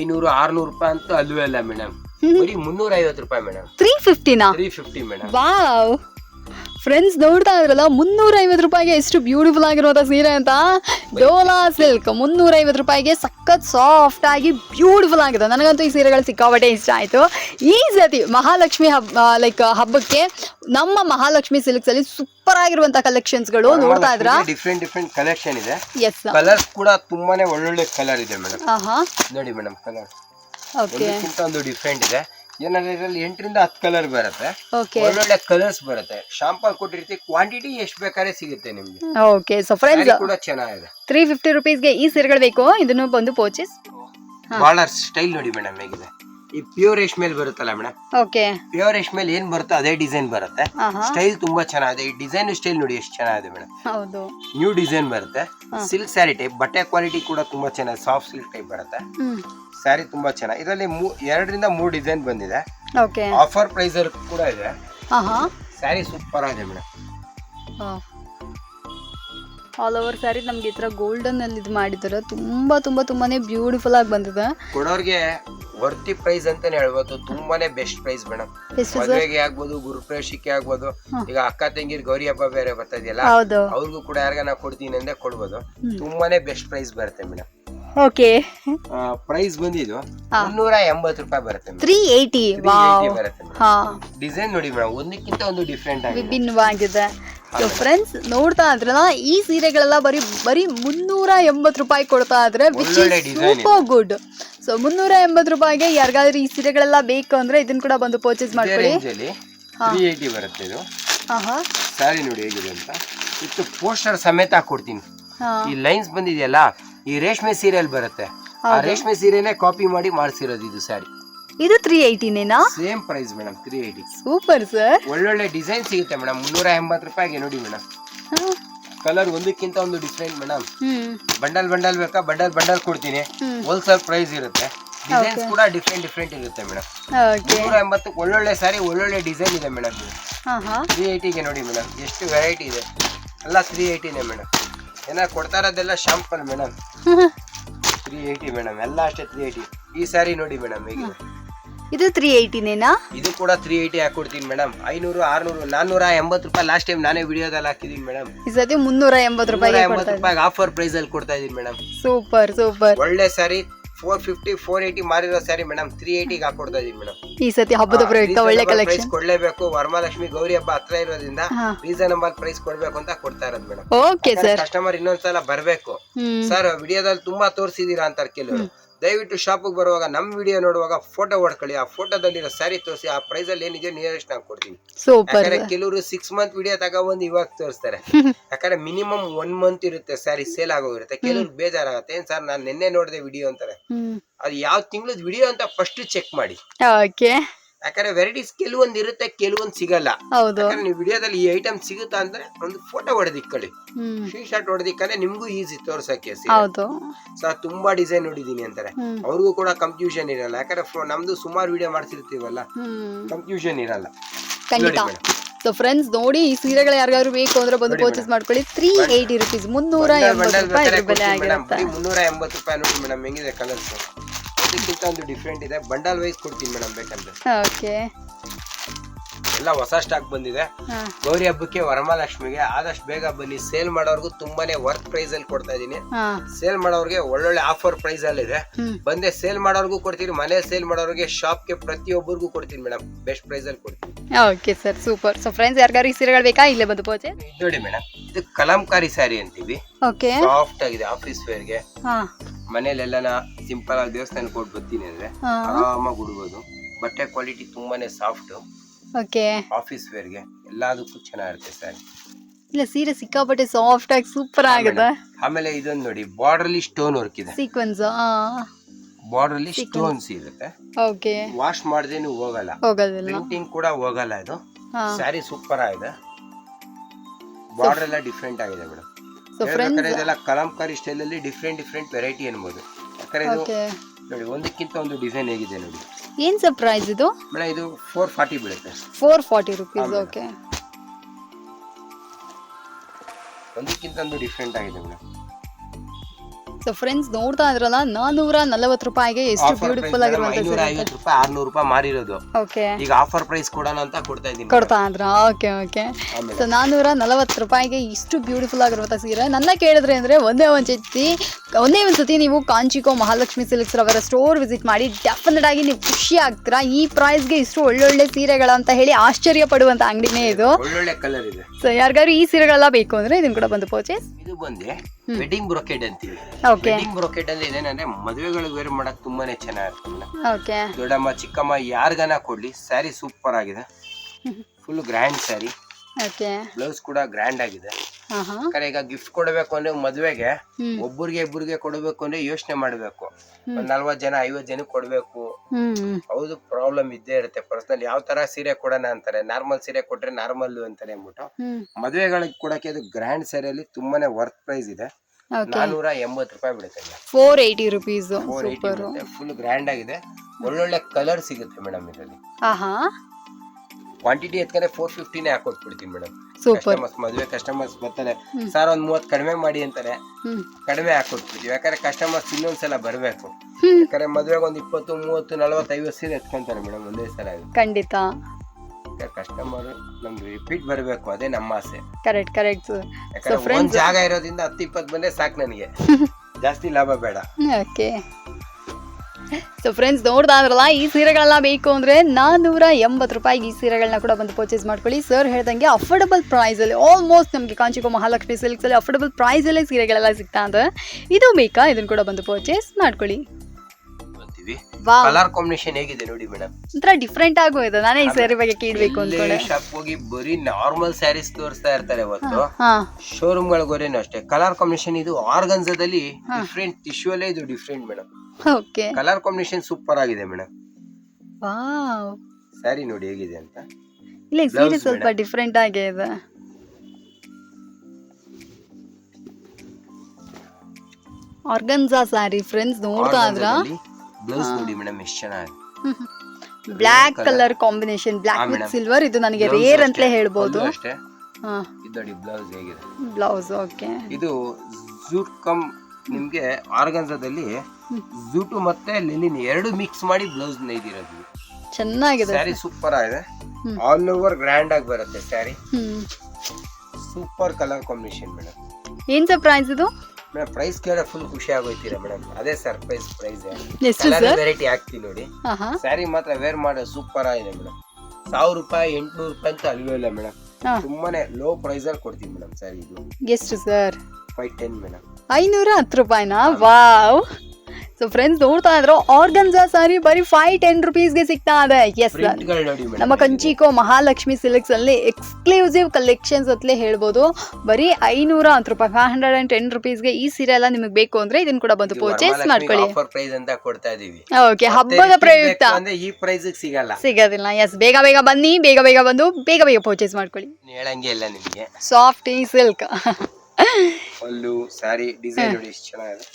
ಐನೂರು ಆರ್ನೂರು ರೂಪಾಯಿ ಅಂತೂ ಅಲ್ವೇ ಅಲ್ಲ ಮೇಡಮ್ ಬರೀ ಮುನ್ನೂರ ಐವತ್ತು ರೂಪಾಯಿ madam three ಫಿಫ್ಟಿನಾ three fifty madam wow friends ನೋಡ್ತಾ ಇದ್ರಲ್ಲ ಮುನ್ನೂರ ಐವತ್ತು ರೂಪಾಯಿಗೆ ಎಷ್ಟು ಬ್ಯೂಟಿಫುಲ್ ಆಗಿರುವಂಥ ಸೀರೆ ಅಂತ? ಡೋಲಾ ಸಿಲ್ಕ್ ಮುನ್ನೂರ ಐವತ್ತು ರೂಪಾಯಿಗೆ ಸಖತ್ ಸಾಫ್ಟ್ ಆಗಿ ಬ್ಯೂಟಿಫುಲ್ ಆಗಿದೆ. ನನಗಂತೂ ಈ ಸೀರೆಗಳು ಸಿಕ್ಕಾಪಟ್ಟೆ ಇಷ್ಟ ಆಯಿತು. ಈ ಸತಿ ಮಹಾಲಕ್ಷ್ಮಿ ಹಬ್ಬ ಲೈಕ್ ಹಬ್ಬಕ್ಕೆ ನಮ್ಮ ಮಹಾಲಕ್ಷ್ಮಿ ಸಿಲ್ಕ್ಸ್ ಅಲ್ಲಿ ಸೂಪರ್ ಆಗಿರುವಂಥ ಕಲೆಕ್ಷನ್ಸ್ಗಳು ನೋಡ್ತಾ ಇದ್ರ? ಡಿಫ್ರೆಂಟ್ ಡಿಫ್ರೆಂಟ್ ಕಲೆಕ್ಷನ್ ಇದೆ. ಎಸ್ ಕಲರ್ಸ್ ಕೂಡ ತುಂಬಾನೇ ಒಳ್ಳೊಳ್ಳೆ ಕಲರ್ ಇದೆ ಮೇಡಮ್ ನೋಡಿ ಮೇಡಮ್ ಕಲರ್ ಓಕೆ ಒಂದು ಡಿಫ್ರೆಂಟ್ ಇದೆ. ಏನಂದ್ರೆ ಇದರಲ್ಲಿ ಎಂಟರಿಂದ ಹತ್ತು ಕಲರ್ ಬರುತ್ತೆ. ಓಕೆ ಒಳ್ಳೊಳ್ಳೆ ಕಲರ್ಸ್ ಬರುತ್ತೆ. ಶಾಂಪಲ್ ಕೊಟ್ಟಿರ್ತೀವಿ ಕ್ವಾಂಟಿಟಿ ಎಷ್ಟು ಬೇಕಾದ್ರೆ ಸಿಗುತ್ತೆ ನಿಮ್ಗೆ. ಓಕೆ ಸೊ ಫ್ರೆಂಡ್ಸ್ Saree ಕೂಡ ಚೆನ್ನಾಗಿದೆ. ತ್ರೀ ಫಿಫ್ಟಿ ರುಪೀಸ್ಗೆ ಈ ಸೀರೆಗಳು ಬೇಕು. ಇದನ್ನು ಬಂದು ಪರ್ಚೇಸ್. ಬಾರ್ಡರ್ ಸ್ಟೈಲ್ ನೋಡಿ ಮೇಡಮ್ ಹೇಗಿದೆ. ಈ ಪ್ಯೂರ್ ರೇಷ್ಮೆಲ್ ಬರುತ್ತಲ್ಲ ಮೇಡಮ್ ಓಕೆ ಪ್ಯೂರ್ ರೇಷ್ಮೆಲ್ ಏನ್ ಬರುತ್ತೋ ಅದೇ ಡಿಸೈನ್ ಬರುತ್ತೆ. ಆಹಾ. ಸ್ಟೈಲ್ ತುಂಬಾ ಚೆನ್ನಾಗಿದೆ. ಈ ಡಿಸೈನ್ ಸ್ಟೈಲ್ ನೋಡಿ ಎಷ್ಟು ಚೆನ್ನಾಗಿದೆ ಮೇಡಮ್ ಹೌದು. ನ್ಯೂ ಡಿಸೈನ್ ಬರುತ್ತೆ. ಸಿಲ್ಕ್ ಸ್ಯಾರಿ ಟೈಪ್ ಬಟ್ಟೆ ಕ್ವಾಲಿಟಿ ಕೂಡ ತುಂಬಾ ಚೆನ್ನಾಗಿದೆ. ಸಾಫ್ಟ್ ಸಿಲ್ಕ್ ಟೈಪ್ ಬರುತ್ತೆ. ಹ್ಮ್. ಸ್ಯಾರಿ ತುಂಬಾ ಚೆನ್ನಾಗಿ ಇದರಲ್ಲಿ ಎರಡರಿಂದ ಮೂರು ಡಿಸೈನ್ ಬಂದಿದೆ. ಓಕೆ. ಆಫರ್ ಪ್ರೈಸ್ ಕೂಡ ಇದೆ. ಸ್ಯಾರಿ ಸೂಪರ್ ಆಗಿದೆ ಮೇಡಮ್ ಆಲ್ ಓವರ್ ಸ್ಯಾರಿ ನಮ್ಗೆ ಈ ತರ ಗೋಲ್ಡನ್ ಅಲ್ಲಿ ಇದು ಮಾಡಿದ್ರೆ ತುಂಬಾ ತುಂಬಾ ತುಂಬಾನೇ ಬ್ಯೂಟಿಫುಲ್ ಆಗಿ ಬಂದಿದೆ. ಕೊಡೋರ್ಗೆ ವರ್ತಿ ಪ್ರೈಸ್ ಅಂತಾನೆ ಹೇಳ್ಬೋದು. ತುಂಬಾನೇ ಬೆಸ್ಟ್ ಪ್ರೈಸ್ ಮೇಡಮ್ ಮದುವೆಗೆ ಆಗ್ಬೋದು ಗುರುಪ್ರವೇಶಕ್ಕೆ ಆಗ್ಬೋದು ಈಗ ಅಕ್ಕ ತಂಗಿರ್ ಗೌರಿ ಹಬ್ಬ ಬೇರೆ ಬರ್ತಾ ಇದೆಯಲ್ಲ ಅವ್ರಿಗೂ ಕೂಡ ಯಾರಿಗಾನ ಕೊಡ್ತೀನಿ ಅಂದ್ರೆ ಕೊಡ್ಬೋದು. ತುಂಬಾನೇ ಬೆಸ್ಟ್ ಪ್ರೈಸ್ ಬರುತ್ತೆ ಮೇಡಮ್ ಓಕೆ ಪ್ರೈಸ್ ಬಂದಿದ್ದು. ಮುನ್ನೂರ ಎಂಬತ್ತು ರೂಪಾಯಿ ಬರುತ್ತೆ ತ್ರೀ ಏಯ್ಟಿ ಬರುತ್ತೆ ಹಾ. ಡಿಸೈನ್ ನೋಡಿ ಮೇಡಮ್ ಒಂದಕ್ಕಿಂತ ಒಂದು ಡಿಫ್ರೆಂಟ್ ಆಗಿದೆ. ವಿಭಿನ್ನವಾಗಿದೆ. ಸೊ ಫ್ರೆಂಡ್ಸ್ ನೋಡ್ತಾ ಇದ್ರಲ್ಲ ಈ ಸೀರೆಗಳೆಲ್ಲ ಬರೀ ಬರೀ ಮುನ್ನೂರ ಎಂಬತ್ತು ರೂಪಾಯಿ ಕೊಡ್ತಾ ಇದ್ರೆ which is super good so ಮುನ್ನೂರ ಎಂಬತ್ತು ರೂಪಾಯಿಗೆ ಯಾರಿಗಾದ್ರೂ ಈ ಸೀರೆಗಳೆಲ್ಲ ಬೇಕು ಅಂದ್ರೆ ಇದನ್ನ ಕೂಡ ಬಂದು ಪರ್ಚೇಸ್ ಮಾಡ್ಕೊಳ್ಳಿ. ಬರುತ್ತೆ ಇದು. ಸ್ಯಾರಿ ನೋಡಿ ಹೇಗಿದೆ ಅಂತ. ಇತ್ತು ಪೋಸ್ಟರ್ ಸಮೇತ ಕೊಡ್ತೀನಿ. ಈ ಲೈನ್ಸ್ ಬಂದಿದೆಯಲ್ಲ ಈ ರೇಷ್ಮೆ ಸೀರೆಯಲ್ಲಿ ಬರುತ್ತೆ. ಆ ರೇಷ್ಮೆ ಸೀರೆನೇ ಕಾಪಿ ಮಾಡಿ ಮಾಡಿಸಿರೋದು ಇದು ಸ್ಯಾರಿ ಇದು three ಏಯ್ಟಿನೇನಾ same price madam three eighty super sir ಒಳ್ಳೊಳ್ಳೆ ಡಿಸೈನ್ ಸಿಗುತ್ತೆ ಮೇಡಮ್ ಮುನ್ನೂರ ಎಂಬತ್ತು ರೂಪಾಯಿಗೆ ನೋಡಿ ಮೇಡಮ್ ಕಲರ್ ಒಂದಕ್ಕಿಂತ ಒಂದು ಡಿಫ್ರೆಂಟ್ ಮೇಡಮ್ ಬಂಡಲ್ ಬಂಡಲ್ ಬೇಕಾ? ಬಂಡಲ್ ಬಂಡಲ್ ಕೊಡ್ತೀನಿ. ಹೋಲ್ಸೇಲ್ ಪ್ರೈಸ್ ಇರುತ್ತೆ. ಡಿಸೈನ್ಸ್ ಕೂಡ ಡಿಫ್ರೆಂಟ್ ಡಿಫ್ರೆಂಟ್ ಇರುತ್ತೆ ಮೇಡಮ್ ಓಕೆ ಮುನ್ನೂರ ಎಂಬತ್ತಕ್ಕೆ ಒಳ್ಳೊಳ್ಳೆ ಸಾರಿ ಒಳ್ಳೊಳ್ಳೆ ಡಿಸೈನ್ ಇದೆ ಮೇಡಮ್ ತ್ರೀ ಏಯ್ಟಿಗೆ ನೋಡಿ ಮೇಡಮ್ ಎಷ್ಟು ವೆರೈಟಿ ಇದೆ. ಎಲ್ಲ ತ್ರೀ ಏಯ್ಟಿನೇ ಮೇಡಮ್ ಏನಾರು ಕೊಡ್ತಾ ಇರೋದೆಲ್ಲ sample madam. Three eighty madam ಎಲ್ಲ ಅಷ್ಟೇ ತ್ರೀ ಏಯ್ಟಿ ಈ ಸ್ಯಾರಿ ನೋಡಿ ಮೇಡಮ್ ಈಗ ಇದು ತ್ರೀ ಏಯ್ಟಿನೇನಾ ಇದು ಕೂಡ ತ್ರೀ ಏಯ್ಟಿ ಹಾಕೊಡ್ತೀನಿ ಮೇಡಮ್. ಐನೂರು ಆರ್ನೂರು ನಾನ್ನೂರ ಎಂಬತ್ತು ರೂಪಾಯಿ ಲಾಸ್ಟ್ ಟೈಮ್ ನಾನೇ ವಿಡಿಯೋದಲ್ಲಿ ಹಾಕಿದ್ದೀನಿ ಮೇಡಮ್. ಈ ಸತಿ ಮುನ್ನೂರ ಎಂಬತ್ತು ರೂಪಾಯಿ ಎಂಬತ್ತು ರೂಪಾಯಿಗೆ ಆಫರ್ ಪ್ರೈಸ್ ಅಲ್ಲಿ ಕೊಡ್ತಾ ಇದೀನಿ ಮೇಡಮ್. Super super. ಒಳ್ಳೆ sari four fifty four eighty ಮಾರಿರೋ sari madam three ಏಯ್ಟಿಗೆ ಹಾಕೊಡ್ತಾ ಇದೀವಿ ಮೇಡಮ್ ಈ ಸತಿ ಹಬ್ಬದ ಪ್ರಯುಕ್ತ ಒಳ್ಳೆ ಪ್ರೈಸ್ ಕಲೆಕ್ಷನ್ ಕೊಡ್ಲೇಬೇಕು. ವರಮಹಾಲಕ್ಷ್ಮಿ ಗೌರಿ ಹಬ್ಬ ಹತ್ರ ಇರೋದ್ರಿಂದ ಹಾ. ರೀಸನಬಲ್ ಪ್ರೈಸ್ ಕೊಡ್ಬೇಕು ಅಂತ ಕೊಡ್ತಾ ಇರೋದು ಮೇಡಮ್ ಓಕೆ ಸರ್ ಕಸ್ಟಮರ್ ಇನ್ನೊಂದ್ಸಲ ಬರ್ಬೇಕು. ಹ್ಮ್. ಸರ್ ವಿಡಿಯೋದಲ್ಲಿ ತುಂಬಾ ತೋರಿಸಿದೀರಾ ಅಂತ ಕೆಲವರು. ದಯವಿಟ್ಟು ಶಾಪಿಗೆ ಬರುವಾಗ ನಮ್ಮ ವಿಡಿಯೋ ನೋಡುವಾಗ ಫೋಟೋ ಹೊಡ್ಕೊಳ್ಳಿ. ಆ ಫೋಟೋದಲ್ಲಿರೋ ಸ್ಯಾರಿ ತೋರಿಸಿ ಆ ಪ್ರೈಸ್ ಅಲ್ಲಿ ಏನಿದೆ ನಿಯರೆಸ್ಟ್ ನಾವು ಕೊಡ್ತೀನಿ. ಸೂಪರ್ ಯಾಕಂದ್ರೆ ಕೆಲವರು ಸಿಕ್ಸ್ ಮಂತ್ ವಿಡಿಯೋ ತಗೊಬಂದು ಇವಾಗ ತೋರಿಸ್ತಾರೆ. ಯಾಕಂದ್ರೆ ಮಿನಿಮಮ್ ಒನ್ ಮಂತ್ ಇರುತ್ತೆ ಸ್ಯಾರಿ ಸೇಲ್ ಆಗೋಗಿರುತ್ತೆ. ಕೆಲವ್ರು ಬೇಜಾರಾಗುತ್ತೆ. ಏನ್ ಸರ್ ನಾನು ನಿನ್ನೆ ನೋಡಿದೆ ವಿಡಿಯೋ ಅಂತಾರೆ. ಅದು ಯಾವ ತಿಂಗಳದ ವಿಡಿಯೋ ಅಂತ ಫಸ್ಟ್ ಚೆಕ್ ಮಾಡಿ. ಓಕೆ ಯಾಕಂದ್ರೆ ವೆರೈಟೀಸ್ ಕೆಲವೊಂದ್ ಇರುತ್ತೆ ಕೆಲವೊಂದ್ ಸಿಗಲ್ಲ. ಹೌದು. ಯಾಕಂದ್ರೆ ನೀವು ವಿಡಿಯೋದಲ್ಲಿ ಈ ಐಟಮ್ ಸಿಗುತ್ತಾ ಅಂದ್ರೆ ಒಂದು ಫೋಟೋ ಹೊಡೆದಿಕ್ಕಳಿ ಹ್ಮ್. ಶರ್ಟ್ ಶಾರ್ಟ್ ಹೊಡೆದಿಕ್ಕಂದ್ರೆ ನಿಮ್ಗೂ ಈಸಿ ತೋರ್ಸಕ್ಕೆ ಹೌದು. ಸರ್ ತುಂಬಾ ಡಿಸೈನ್ ನೋಡಿದೀನಿ ಅಂತಾರೆ. ಅವ್ರಿಗೂ ಕೂಡ ಕನ್ಫ್ಯೂಷನ್ ಇರಲ್ಲ. ಯಾಕಂದ್ರೆ ನಮ್ದು ಸುಮಾರು ವಿಡಿಯೋ ಮಾಡ್ತಿರ್ತೀವಲ್ಲ ಕನ್ಫ್ಯೂಷನ್ ಇರಲ್ಲ. ಖಂಡಿತ. ಸೊ ಫ್ರೆಂಡ್ಸ್ ನೋಡಿ ಈ ಸೀರೆಗಳು ಯಾರಿಗಾದ್ರು ಬೇಕು ಅಂದ್ರೆ ಬಂದು ಪರ್ಚೇಸ್ ಮಾಡ್ಕೊಳ್ಳಿ. ತ್ರೀ ಏಯ್ಟಿ ರುಪೀಸ್ ಮುನ್ನೂರ ಎಂಬತ್ತು ರೂಪಾಯಿ ಇದ್ರ ಬೆಲೆ ಆಗಿರುತ್ತೆ. ಮುನ್ನೂರ ಎಂಬತ್ತು ರೂಪಾಯಿ ನೋಡಿ ಮೇಡಮ್. ಹೆಂಗಿದೆ ಕಲರ್ಸ್ ಅದಕ್ಕಿಂತ ಒಂದು ಡಿಫ್ರೆಂಟ್ ಇದೆ. ಬಂಡಲ್ ವೈಸ್ ಕೊಡ್ತೀನಿ ಮೇಡಮ್ ಬೇಕಂದ್ರೆ. ಓಕೆ ಎಲ್ಲ ಹೊಸ ಸ್ಟಾಕ್ ಬಂದಿದೆ. ಗೌರಿ ಹಬ್ಬಕ್ಕೆ ವರಮಹಾಲಕ್ಷ್ಮಿಗೆ ಆದಷ್ಟು ಬೇಗ ಬನ್ನಿ. ಸೇಲ್ ಮಾಡೋರ್ಗು ತುಂಬಾನೇ ವರ್ಕ್ ಪ್ರೈಸ್ ಅಲ್ಲಿ ಕೊಡ್ತಾ ಇದೀನಿ. ಸೇಲ್ ಮಾಡೋರ್ಗೆ ಒಳ್ಳೊಳ್ಳೆ ಆಫರ್ ಪ್ರೈಸ್ ಅಲ್ಲಿ ಇದೆ. ಬಂದೆ ಸೇಲ್ ಮಾಡೋರ್ಗು ಕೊಡ್ತೀನಿ ಮನೆ ಸೇಲ್ ಮಾಡೋರ್ಗೆ ಶಾಪ್ಗೆ ಪ್ರತಿಯೊಬ್ಬರಿಗೂ ಕೊಡ್ತೀನಿ ಮೇಡಮ್ ಬೆಸ್ಟ್ ಪ್ರೈಸ್ ಅಲ್ಲಿ ಕೊಡ್ತೀನಿ. Okay sir super so friends ಯಾರಿಗಾರು ಈ ಸೀರೆಗಳು ಬೇಕಾ? ಇಲ್ಲೇ ಬಂದು ಪೋಚೆ ನೋಡಿ ಮೇಡಮ್ ಇದು ಕಲಂಕಾರಿ ಸ್ಯಾರಿ ಅಂತೀವಿ. ಓಕೆ ಸಾಫ್ಟ್ ಆಗಿದೆ ಆಫೀಸ್ ವೇರ್ಗೆ ಗೆ. ಮನೇಲೆಲ್ಲನ ಸಿಂಪಲ್ ಆಗಿ ದೇವಸ್ಥಾನಕ್ಕೆ ಕೊಟ್ಟು ಬರ್ತೀನಿ ಅಂದ್ರೆ ಆರಾಮಾಗಿ ಉಡ್ಬೋದು. ಬಟ್ಟೆ ಕ್ವಾಲಿಟಿ ತುಂಬಾನೇ ಸಾಫ್ಟ್ ಓಕೆ ಆಫೀಸ್ ವೇರ್ಗೆ ಎಲ್ಲದಕ್ಕೂ ಚೆನ್ನಾಗಿರುತ್ತೆ ಸ್ಯಾರಿ ಇಲ್ಲ ಸೀರೆ ಸಿಕ್ಕಾಪಟ್ಟೆ ಸಾಫ್ಟ್ ಆಗಿ ಸೂಪರ್ ಆಗಿದೆ ಆಮೇಲೆ ಇದೊಂದು ನೋಡಿ ಬಾರ್ಡರ್ ಅಲ್ಲಿ ಸ್ಟೋನ್ ವರ್ಕ್ ಇದೆ ಸೀಕ್ವೆನ್ಸ್ ಬಾರ್ಡರ್ ಅಲ್ಲಿ ಸ್ಟೋನ್ಸ್ ಇರುತ್ತೆ. ಓಕೆ ವಾಶ್ ಮಾಡದೇನು ಹೋಗಲ್ಲ. ಹೋಗೋದಿಲ್ಲ. ಪ್ರಿಂಟಿಂಗ್ ಕೂಡ ಹೋಗಲ್ಲ ಇದು. ಸ್ಯಾರಿ ಸೂಪರ್ ಆಗಿದೆ. ಬಾರ್ಡರ್ ಎಲ್ಲ ಡಿಫ್ರೆಂಟ್ ಆಗಿದೆ ಮೇಡಮ್ ಹೇಳ್ಬೇಕಾದ್ರೆ ಇದೆಲ್ಲ ಕಲಂಕಾರಿ ಸ್ಟೈಲ್ ಅಲ್ಲಿ ಡಿಫ್ರೆಂಟ್ ಡಿಫ್ರೆಂಟ್ ವೆರೈಟಿ ಅನ್ಬೋದು. ಯಾಕಂದ್ರೆ ಇದು ನೋಡಿ ಒಂದಕ್ಕಿಂತ ಒಂದು ಡಿಸೈನ್ ಹೇಗಿದೆ ನೋಡಿ. ಏನ್ ಸರ್ ಪ್ರೈಸ್ ಇದು? ಮೇಡಮ್ ಇದು ಫೋರ್ ಫಾರ್ಟಿ ಬೀಳುತ್ತೆ. ಫೋರ್ ಫಾರ್ಟಿ ರುಪೀಸ್ ಓಕೆ ಒಂದಕ್ಕಿಂತ ಒಂದು ಡಿಫ್ರೆಂಟ್ ಆಗಿದೆ ಮೇಡಮ್. ಸೊ ಫ್ರೆಂಡ್ಸ್ ನೋಡ್ತಾ ಇದ್ರಲ್ಲ ನಾನೂರ ನಲವತ್ತು ರೂಪಾಯಿಗೆ ಎಷ್ಟು ಬ್ಯೂಟಿಫುಲ್ ಆಗಿರುವಂತ ರೂಪಾಯಿ ಆರ್ನೂರು ರೂಪಾಯಿ ಮಾರಿರೋದು. ಓಕೆ ಈಗ ಆಫರ್ ಪ್ರೈಸ್ ಕೊಡೋಣ ಅಂತ ಕೊಡ್ತಾ ಇದ್ದೀನಿ ಕೊಡ್ತಾ ಇದ್ರ? ಓಕೆ ಓಕೆ ಸೊ ನಾನೂರ ನಲವತ್ತು ರೂಪಾಯಿಗೆ ಇಷ್ಟು ಬ್ಯೂಟಿಫುಲ್ ಆಗಿರುವಂಥ ಸೀರೆ. ನನ್ನ ಕೇಳಿದ್ರೆ ಅಂದ್ರೆ ಒಂದೇ ಒಂದು ಸತಿ ಒಂದೇ ಒಂದು ಸತಿ ನೀವು ಕಾಂಚಿಕೋ ಮಹಾಲಕ್ಷ್ಮಿ ಸಿಲ್ಕ್ಸ್ ಅವರ ಸ್ಟೋರ್ ವಿಸಿಟ್ ಮಾಡಿ ಡೆಫಿನೆಟ್ ಆಗಿ ನೀವು ಖುಷಿ ಆಗ್ತೀರಾ? ಈ ಪ್ರೈಸ್ಗೆ ಇಷ್ಟು ಒಳ್ಳೊಳ್ಳೆ ಸೀರೆಗಳಂತ ಹೇಳಿ ಆಶ್ಚರ್ಯ ಪಡುವಂತ ಅಂಗಡಿನೇ ಇದು. ಒಳ್ಳೊಳ್ಳೆ ಕಲರ್ ಇದೆ. ಸೊ ಯಾರಿಗಾದ್ರು ಈ ಸೀರೆಗಳೆಲ್ಲ ಬೇಕು ಅಂದ್ರೆ ಇದನ್ನ ಕೂಡ ಬಂದು ಪರ್ಚೇಸ್ ಇದು ಬಂದೆ ವೆಡ್ಡಿಂಗ್ ಬ್ರೊಕೆಟ್ ಅಂತೀವಿ. ವೆಡ್ಡಿಂಗ್ ಬ್ರೊಕೆಟ್ ಅಲ್ಲಿ ಏನಂದ್ರೆ ಮದುವೆಗಳಿಗೆ ವೇರ್ ಮಾಡಕ್ ತುಂಬಾನೇ ಚೆನ್ನಾಗಿರುತ್ತೆ ಓಕೆ ದೊಡ್ಡಮ್ಮ ಚಿಕ್ಕಮ್ಮ ಯಾರಿಗಾನ ಕೊಡ್ಲಿ ಸ್ಯಾರಿ ಸೂಪರ್ ಆಗಿದೆ. Full grand saree okay blouse ಕೂಡ ಗ್ರ್ಯಾಂಡ್ ಆಗಿದೆ. ಯಾಕಂದ್ರೆ ಈಗ ಗಿಫ್ಟ್ ಕೊಡಬೇಕು ಅಂದ್ರೆ ಮದ್ವೆಗೆ ಒಬ್ಬರಿಗೆ ಇಬ್ಬರಿಗೆ ಕೊಡಬೇಕು ಅಂದ್ರೆ ಯೋಚನೆ ಮಾಡಬೇಕು. ಒಂದ್ ನಲ್ವತ್ತು ಜನ ಐವತ್ತು ಜನಕ್ಕೆ ಕೊಡಬೇಕು. ಹೌದು ಪ್ರಾಬ್ಲಮ್ ಇದ್ದೇ ಇರುತ್ತೆ. ಪರ್ಸನಲ್ ಯಾವ ತರ ಸೀರೆ ಕೊಡೋಣ ಅಂತಾರೆ. ನಾರ್ಮಲ್ ಸೀರೆ ಕೊಟ್ರೆ ನಾರ್ಮಲ್ ಅಂತಾರೆ ಅಂದ್ಬಿಟ್ಟು. ಮದ್ವೆಗಳಿಗೆ ಕೊಡಕ್ಕೆ ಅದು ಗ್ರ್ಯಾಂಡ್ ಅಲ್ಲಿ ತುಂಬಾನೇ ವರ್ತ್ ಪ್ರೈಸ್ ಇದೆ. ನಾನೂರ ಎಂಬತ್ತು ರೂಪಾಯಿ ಬಿಡುತ್ತೆ four eighty rupees full grand ಆಗಿದೆ. ಒಳ್ಳೊಳ್ಳೆ ಕಲರ್ ಸಿಗುತ್ತೆ ಮೇಡಮ್ ಇದರಲ್ಲಿ. ಕ್ವಾಂಟಿಟಿ ಎತ್ಕೊಂಡ್ರೆ ಫೋರ್ ಫಿಫ್ಟಿನೇ ಹಾಕೊಟ್ಬಿಡ್ತೀನಿ ಮೇಡಮ್ ಕಸ್ಟಮರ್ಸ್ ಮದುವೆ ಕಸ್ಟಮರ್ಸ್ ಬರ್ತಾರೆ. ಸರ್ ಒಂದ್ ಮೂವತ್ ಕಡಿಮೆ ಮಾಡಿ ಅಂತಾರೆ. ಕಡಿಮೆ ಹಾಕೊಟ್ಬಿಡ್ತೀವಿ. ಯಾಕಂದ್ರೆ ಕಸ್ಟಮರ್ಸ್ ಇನ್ನೊಂದ್ಸಲ ಬರಬೇಕು. ಯಾಕಂದ್ರೆ ಮದುವೆಗೆ ಒಂದ್ ಇಪ್ಪತ್ತು ಮೂವತ್ತು ನಲವತ್ತು ಐವತ್ತು ಸೀರೆ ಎತ್ಕೊಂತಾರೆ ಮೇಡಮ್ ಒಂದೇ ಸಲ. ಖಂಡಿತ. ಕಸ್ಟಮರ್ ನಮ್ಗೆ ರಿಪೀಟ್ ಬರಬೇಕು. ಅದೇ ನಮ್ಮ ಆಸೆ. ಕರೆಕ್ಟ್ ಕರೆಕ್ಟ್ ಒಂದ್ ಜಾಗ ಇರೋದ್ರಿಂದ ಹತ್ತು ಇಪ್ಪತ್ತು ಬಂದ್ರೆ ಸಾಕು ನನಗೆ. ಜಾಸ್ತಿ ಲಾಭ ಬೇಡ. ಓಕೆ ಸೊ ಫ್ರೆಂಡ್ಸ್ ನೋಡ್ದಾದ್ರಲ್ಲ, ಈ ಸೀರೆಗಳನ್ನ ಬೇಕು ಅಂದರೆ ನಾನ್ನೂರ ಎಂಬತ್ತು ರೂಪಾಯಿಗೆ ಈ ಸೀರೆಗಳನ್ನ ಕೂಡ ಬಂದು ಪರ್ಚೇಸ್ ಮಾಡ್ಕೊಳ್ಳಿ. ಸರ್ ಹೇಳ್ದಂಗೆ ಅಫೋರ್ಡಬಲ್ ಪ್ರೈಸಲ್ಲಿ ಆಲ್ಮೋಸ್ಟ್ ನಮಗೆ ಕಾಂಚಿಕೋ ಮಹಾಲಕ್ಷ್ಮಿ ಸಿಲ್ಕ್ಸಲ್ಲಿ ಅಫೋರ್ಡಬಲ್ ಪ್ರೈಸಲ್ಲೇ ಸೀರೆಗಳೆಲ್ಲ ಸಿಗ್ತಾ ಅಂದ್ರೆ ಇದು ಬೇಕಾ? ಇದನ್ನು ಕೂಡ ಬಂದು ಪರ್ಚೇಸ್ ಮಾಡ್ಕೊಳ್ಳಿ. ಅಂತೀವಿ ವಾ ಕಲರ್ ಕಾಂಬಿನೇಷನ್ ಹೇಗಿದೆ ನೋಡಿ ಮೇಡಮ್ ಒಂಥರ ಡಿಫ್ರೆಂಟ್ ಆಗೋ ಇದೆ. ನಾನೇ ಈ ಸ್ಯಾರಿ ಬಗ್ಗೆ ಕೇಳಬೇಕು ಹೇಳಿ ಶಾಪ್ ಹೋಗಿ ಬರೀ ನಾರ್ಮಲ್ ಸ್ಯಾರೀಸ್ ತೋರಿಸ್ತಾ ಇರ್ತಾರೆ ಇವತ್ತು. ಹಾ ಶೋರೂಮ್ ಗಳಿಗೋರೇನು ಅಷ್ಟೇ. ಕಲರ್ ಕಾಂಬಿನೇಷನ್ ಇದು ಆರ್ಗನ್ಸದಲ್ಲಿ ಡಿಫ್ರೆಂಟ್ ಟಿಶ್ಯೂ ಅಲ್ಲೇ ಇದು different madam okay colour combination super ಆಗಿದೆ ಮೇಡಮ್ ವಾವ್ ಸ್ಯಾರಿ ನೋಡಿ ಹೇಗಿದೆ ಅಂತ. ಇಲ್ಲ ಈ ಸೀರೆ ಸ್ವಲ್ಪ ಡಿಫ್ರೆಂಟ್ ಆಗೇ ಇದೆ ಆರ್ಗನ್ಸಾ ಸ್ಯಾರಿ ಫ್ರೆಂಡ್ಸ್ ನೋಡ್ತಾ ಇದ್ರ ಬ್ಲೌಸ್ ನೋಡಿ ಮೇಡಮ್ ಎಷ್ಟು ಚೆನ್ನಾಗಿ. Black colour combination black with silver ಇದು ನನಗೆ ರೇರ್ ಅಂತಲೇ ಹೇಳ್ಬೋದು. ಅಷ್ಟೇ. ಇದು ನೋಡಿ ಬ್ಲೌಸ್ ಹೇಗಿದೆ. ಬ್ಲೌಸ್ ಓಕೆ ಇದು ಜೂಟ್ ಕಮ್ ನಿಮಗೆ ಆರ್ಗನ್ಸದಲ್ಲಿ ಜೂಟು ಮತ್ತೆ ಲಿನಿನ್ ಎರಡು ಮಿಕ್ಸ್ ಮಾಡಿ ಬ್ಲೌಸ್ ನೇಯ್ದಿರೋದು ಚೆನ್ನಾಗಿದೆ ಸ್ಯಾರಿ ಸೂಪರ್ ಆಗಿದೆ. ಆಲ್ ಓವರ್ ಗ್ರ್ಯಾಂಡ್ ಆಗಿ ಬರುತ್ತೆ ಸ್ಯಾರಿ ಹ್ಮ್. Super colour combination madam. ಏನ್ ಸರ್ ಪ್ರೈಸ್ ಇದು? ಮೇಡಮ್ ಪ್ರೈಸ್ ಕೇಳಿದ್ರೆ ಫುಲ್ ಖುಷಿ ಆಗೋಯ್ತೀರಾ ಮೇಡಮ್ ಅದೇ ಸರ್ಪ್ರೈಸ್ ಪ್ರೈಸ್ ಎಷ್ಟು ಕಲರ್ ಸರ್ ವೆರೈಟಿ ಹಾಕ್ತೀನಿ ನೋಡಿ. ಸ್ಯಾರಿ ಮಾತ್ರ ವೇರ್ ಮಾಡೋ ಸೂಪರ್ ಆಗಿದೆ ಮೇಡಮ್ ಸಾವಿರ ರೂಪಾಯಿ ಎಂಟ್ನೂರು ರೂಪಾಯಿ ಅಂತ ಅಲ್ವೇ ಇಲ್ಲ ಮೇಡಮ್ ಹಾ. ತುಂಬಾನೇ ಲೋ ಪ್ರೈಸ್ ಅಲ್ಲಿ ಕೊಡ್ತೀನಿ ಮೇಡಮ್ ಸ್ಯಾರಿ ಇದು. ಎಷ್ಟು ಸರ್ ಫೈವ್ ಟೆನ್ ಮೇಡಮ್ ಐನೂರ ಹತ್ತು ರೂಪಾಯಿನಾ? ವಾವ್. ಸೊ ಫ್ರೆಂಡ್ಸ್ ನೋಡ್ತಾ ಇದ್ರು ಆರ್ಗನ್ಜಾ ಸಾರಿ ಬರೀ ಫೈವ್ ಟೆನ್ ರುಪೀಸ್ಗೆ ಸಿಗ್ತಾ ಇದೆ. ಎಸ್ ಸರ್ ನಮ್ಮ ಕಂಚಿಕೋ ಮಹಾಲಕ್ಷ್ಮಿ ಸಿಲ್ಕ್ಸ್ ಅಲ್ಲಿ ಎಕ್ಸ್ಕ್ಲೂಸಿವ್ ಕಲೆಕ್ಷನ್ಸ್ ಅಂತಲೇ ಹೇಳ್ಬೋದು. ಬರೀ ಐನೂರ ಹತ್ತು ರೂಪಾಯಿ ಫೈವ್ ಹಂಡ್ರೆಡ್ ಅಂಡ್ ಟೆನ್ ರುಪೀಸ್ಗೆ ಈ ಸೀರೆ ಎಲ್ಲ ನಿಮಗೆ ಬೇಕು ಅಂದ್ರೆ ಇದನ್ನ ಕೂಡ ಬಂದು ಪರ್ಚೇಸ್ ಮಾಡ್ಕೊಳ್ಳಿ. ಓಕೆ ಹಬ್ಬದ ಪ್ರಯುಕ್ತ. ಈ ಪ್ರೈಸ್ ಸಿಗಲ್ಲ. ಸಿಗೋದಿಲ್ಲ. ಎಸ್ ಬೇಗ ಬೇಗ ಬನ್ನಿ ಬೇಗ ಬೇಗ ಬಂದು ಬೇಗ ಬೇಗ ಪರ್ಚೇಸ್ ಮಾಡ್ಕೊಳ್ಳಿ. ಹೇಳಂಗೆ ಇಲ್ಲ ನಿಮ್ಗೆ. ಸಾಫ್ಟ್ ಈ ಸಿಲ್ಕ್ ಸ್ಯಾರಿ ಡಿಸೈನ್ ಚೆನ್ನಾಗಿದೆ.